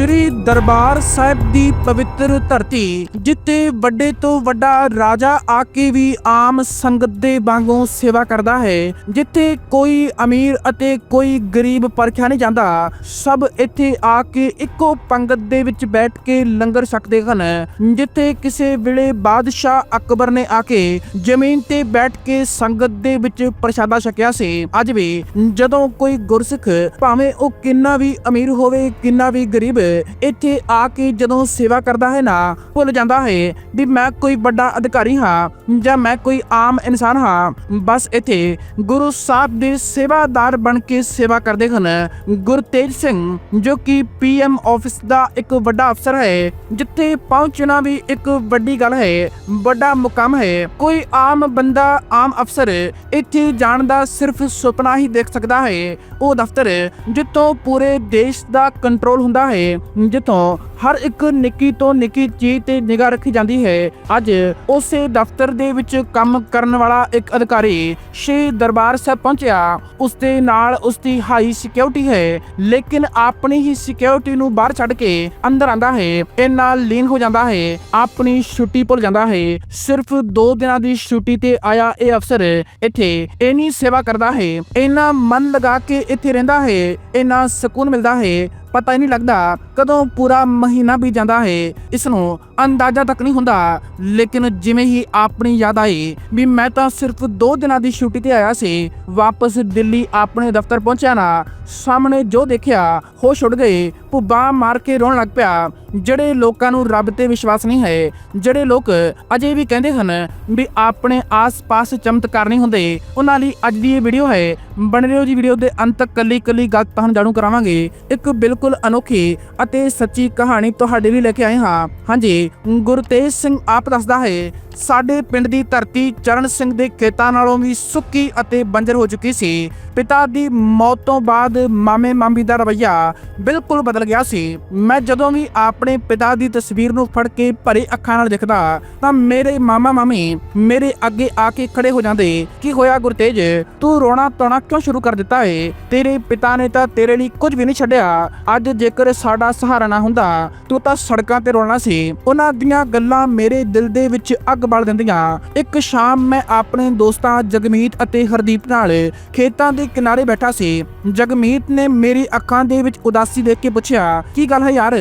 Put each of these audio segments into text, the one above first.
ਸ਼੍ਰੀ ਦਰਬਾਰ ਸਾਹਿਬ ਦੀ ਪਵਿੱਤਰ ਧਰਤੀ, ਜਿੱਥੇ ਵੱਡੇ ਤੋਂ ਵੱਡਾ ਰਾਜਾ ਆ ਕੇ ਵੀ ਆਮ ਸੰਗਤ ਦੇ ਵਾਂਗੂ ਸੇਵਾ ਕਰਦਾ ਹੈ, ਜਿੱਥੇ ਕੋਈ ਅਮੀਰ ਅਤੇ ਕੋਈ ਗਰੀਬ ਪਰਖਿਆ ਨਹੀਂ ਜਾਂਦਾ, ਸਭ ਇੱਥੇ ਆ ਕੇ ਇੱਕੋ ਪੰਗਤ ਦੇ ਵਿੱਚ ਬੈਠ ਕੇ ਲੰਗਰ ਛਕਦੇ ਹਨ, ਜਿੱਥੇ ਕਿਸੇ ਵੇਲੇ ਬਾਦਸ਼ਾਹ ਅਕਬਰ ਨੇ ਆ ਕੇ ਜ਼ਮੀਨ ਤੇ ਬੈਠ ਕੇ ਸੰਗਤ ਦੇ ਵਿੱਚ ਪ੍ਰਸ਼ਾਦਾ ਛਕਿਆ ਸੀ। ਅੱਜ ਵੀ ਜਦੋਂ ਕੋਈ ਗੁਰਸਿੱਖ ਭਾਵੇਂ ਉਹ ਕਿੰਨਾ ਵੀ ਅਮੀਰ ਹੋਵੇ, ਕਿੰਨਾ ਵੀ ਗਰੀਬ ਇੱਥੇ ਆ ਕੇ ਜਦੋਂ ਸੇਵਾ ਕਰਦਾ ਹੈ ਨਾ, ਭੁੱਲ ਜਾਂਦਾ ਹੈ ਵੀ ਮੈਂ ਕੋਈ ਵੱਡਾ ਅਧਿਕਾਰੀ ਹਾਂ ਜਾਂ ਮੈਂ ਕੋਈ ਆਮ ਇਨਸਾਨ ਹਾਂ। ਬਸ ਇੱਥੇ ਗੁਰੂ ਸਾਹਿਬ ਦੇ ਸੇਵਾਦਾਰ ਬਣ ਕੇ ਸੇਵਾ ਕਰਦੇ ਹਨ। ਗੁਰਤੇਜ ਸਿੰਘ, ਜੋ ਕਿ ਪੀਐਮ ਆਫਿਸ ਦਾ ਇੱਕ ਵੱਡਾ ਅਫਸਰ ਹੈ, ਜਿੱਥੇ ਪਹੁੰਚਣਾ ਵੀ ਇੱਕ ਵੱਡੀ ਗੱਲ ਹੈ, ਵੱਡਾ ਮੁਕਾਮ ਹੈ। ਕੋਈ ਆਮ ਬੰਦਾ, ਆਮ ਅਫਸਰ ਇੱਥੇ ਜਾਣ ਦਾ ਸਿਰਫ ਸੁਪਨਾ ਹੀ ਦੇਖ ਸਕਦਾ ਹੈ। ਉਹ ਦਫ਼ਤਰ ਜਿੱਥੋਂ ਪੂਰੇ ਦੇਸ਼ ਦਾ ਕੰਟਰੋਲ ਹੁੰਦਾ ਹੈ ਜਿੱਥੋਂ ਹਰ ਇੱਕ ਨਿੱਕੀ ਤੋਂ ਨਿੱਕੀ ਚੀਜ਼ ਤੇ ਨਿਗਾਹ ਰੱਖੀ ਜਾਂਦੀ ਹੈ। ਅੱਜ ਉਸੇ ਦਫ਼ਤਰ ਦੇ ਵਿੱਚ ਕੰਮ ਕਰਨ ਵਾਲਾ ਇੱਕ ਅਧਿਕਾਰੀ ਸ਼੍ਰੀ ਦਰਬਾਰ ਸਾਹਿਬ ਪਹੁੰਚਿਆ। ਉਸ ਦੇ ਨਾਲ ਉਸ ਦੀ ਹਾਈ ਸਿਕਿਉਰਿਟੀ ਹੈ, ਲੇਕਿਨ ਆਪਣੀ ਹੀ ਸਿਕਿਉਰਿਟੀ ਨੂੰ ਬਾਹਰ ਛੱਡ ਕੇ ਅੰਦਰ ਆਂਦਾ ਹੈ। ਇਹ ਨਾਲ ਲੀਨ ਹੋ ਜਾਂਦਾ ਹੈ, ਆਪਣੀ ਛੁੱਟੀ ਭੁੱਲ ਜਾਂਦਾ ਹੈ। ਸਿਰਫ 2 ਦਿਨਾਂ ਦੀ ਛੁੱਟੀ ਤੇ ਆਇਆ ਇਹ ਅਫਸਰ ਇੱਥੇ, ਇਨੀ ਸੇਵਾ ਕਰਦਾ ਹੈ। ਇੰਨਾ ਮਨ ਲਗਾ ਕੇ ਇੱਥੇ ਰਹਿੰਦਾ ਹੈ, ਇੰਨਾ ਸਕੂਨ ਮਿਲਦਾ ਹੈ। ਪਤਾ ਹੀ ਨਹੀਂ ਲੱਗਦਾ ਕਦੋਂ ਪੂਰਾ ਮਹੀਨਾ ਵੀ ਜਾਂਦਾ ਹੈ। ਇਸ ਨੂੰ ਅੰਦਾਜ਼ਾ ਤੱਕ ਨਹੀਂ ਹੁੰਦਾ। ਲੇਕਿਨ ਜਿਵੇਂ ਹੀ ਆਪਣੀ ਯਾਦ ਆਈ ਵੀ ਮੈਂ ਤਾਂ ਸਿਰਫ 2 ਦਿਨਾਂ ਦੀ ਛੁੱਟੀ ਤੇ ਆਇਆ ਸੀ, ਵਾਪਸ ਦਿੱਲੀ ਆਪਣੇ ਦਫ਼ਤਰ ਪਹੁੰਚਿਆ ਨਾ, ਸਾਹਮਣੇ ਜੋ ਦੇਖਿਆ, ਹੋਸ਼ ਉੱਡ ਗਏ। ਭੁੱਬਾ ਮਾਰ ਕੇ ਰੋਣ ਲੱਗ ਪਿਆ। ਜਿਹੜੇ ਲੋਕਾਂ ਨੂੰ ਰੱਬ ਤੇ ਵਿਸ਼ਵਾਸ ਨਹੀਂ ਹੈ, ਜਿਹੜੇ ਲੋਕ ਅਜੇ ਵੀ ਕਹਿੰਦੇ ਹਨ ਵੀ ਆਪਣੇ ਆਸ-ਪਾਸ ਚਮਤਕਾਰ ਨਹੀਂ ਹੁੰਦੇ, ਉਹਨਾਂ ਲਈ ਅੱਜ ਦੀ ਇਹ ਵੀਡੀਓ ਹੈ। ਬਣ ਰਹੋ ਜੀ ਵੀਡੀਓ ਦੇ ਅੰਤ ਤੱਕ ਕੱਲੀ ਕੱਲੀ ਗੱਲ ਤੁਹਾਨੂੰ ਜਾਣੂ ਕਰਾਵਾਂਗੇ। ਇੱਕ ਬਿਲਕੁਲ ਅਨੋਖੀ ਅਤੇ ਸੱਚੀ ਕਹਾਣੀ ਤੁਹਾਡੇ ਲਈ ਲੈ ਕੇ ਆਏ ਹਾਂ। ਹਾਂਜੀ, ਗੁਰਤੇਜ ਸਿੰਘ ਆਪ ਦੱਸਦਾ ਹੈ ਸਾਡੇ ਪਿੰਡ ਦੀ ਧਰਤੀ ਚਰਨ ਸਿੰਘ ਦੇ ਖੇਤਾਂ ਨਾਲੋਂ ਵੀ ਸੁੱਕੀ ਅਤੇ ਬੰਜਰ ਹੋ ਚੁੱਕੀ ਸੀ। ਪਿਤਾ ਦੀ ਮੌਤ ਤੋਂ ਬਾਅਦ ਮਾਮੇ ਮਾਮੀ ਦਾ ਰਵੱਈਆ ਬਿਲਕੁਲ ਬਦਲ ਗਿਆ ਸੀ। ਮੈਂ ਜਦੋਂ ਵੀ ਆਪਣੇ ਪਿਤਾ ਦੀ ਤਸਵੀਰ ਨੂੰ ਫੜ ਕੇ ਭਰੇ ਅੱਖਾਂ ਨਾਲ ਦੇਖਦਾ ਤਾਂ ਮੇਰੇ ਮਾਮਾ ਮਾਮੀ ਮੇਰੇ ਅੱਗੇ ਆ ਕੇ ਖੜੇ ਹੋ ਜਾਂਦੇ, ਕੀ ਹੋਇਆ ਗੁਰਤੇਜ? ਤੂੰ ਰੋਣਾ ਤੋਣਾ ਕਿਉਂ ਸ਼ੁਰੂ ਕਰ ਦਿੱਤਾ ਏ? ਤੇਰੇ ਪਿਤਾ ਨੇ ਤਾਂ ਤੇਰੇ ਲਈ ਕੁਝ ਵੀ ਨਹੀਂ ਛੱਡਿਆ। ਅੱਜ ਜੇਕਰ ਸਾਡਾ ਸਹਾਰਾ ਨਾ ਹੁੰਦਾ, ਤੂੰ ਤਾਂ ਸੜਕਾਂ ਤੇ ਰੋਣਾ ਸੀ। ਉਹਨਾਂ ਦੀਆਂ ਗੱਲਾਂ ਮੇਰੇ ਦਿਲ ਦੇ ਵਿੱਚ ਅੱਗ ਬਾਲ ਦਿੰਦੀਆਂ। ਇੱਕ ਸ਼ਾਮ ਮੈਂ ਆਪਣੇ ਦੋਸਤਾਂ ਜਗਮੀਤ ਅਤੇ ਹਰਦੀਪ ਨਾਲ ਖੇਤਾਂ ਦੇ ਕਿਨਾਰੇ ਬੈਠਾ ਸੀ। ਜਗਮੀਤ ਨੇ ਮੇਰੀ ਅੱਖਾਂ ਦੇ ਵਿੱਚ ਉਦਾਸੀ ਦੇਖ ਕੇ ਪੁੱਛਿਆ, ਕੀ ਗੱਲ ਹੈ ਯਾਰ?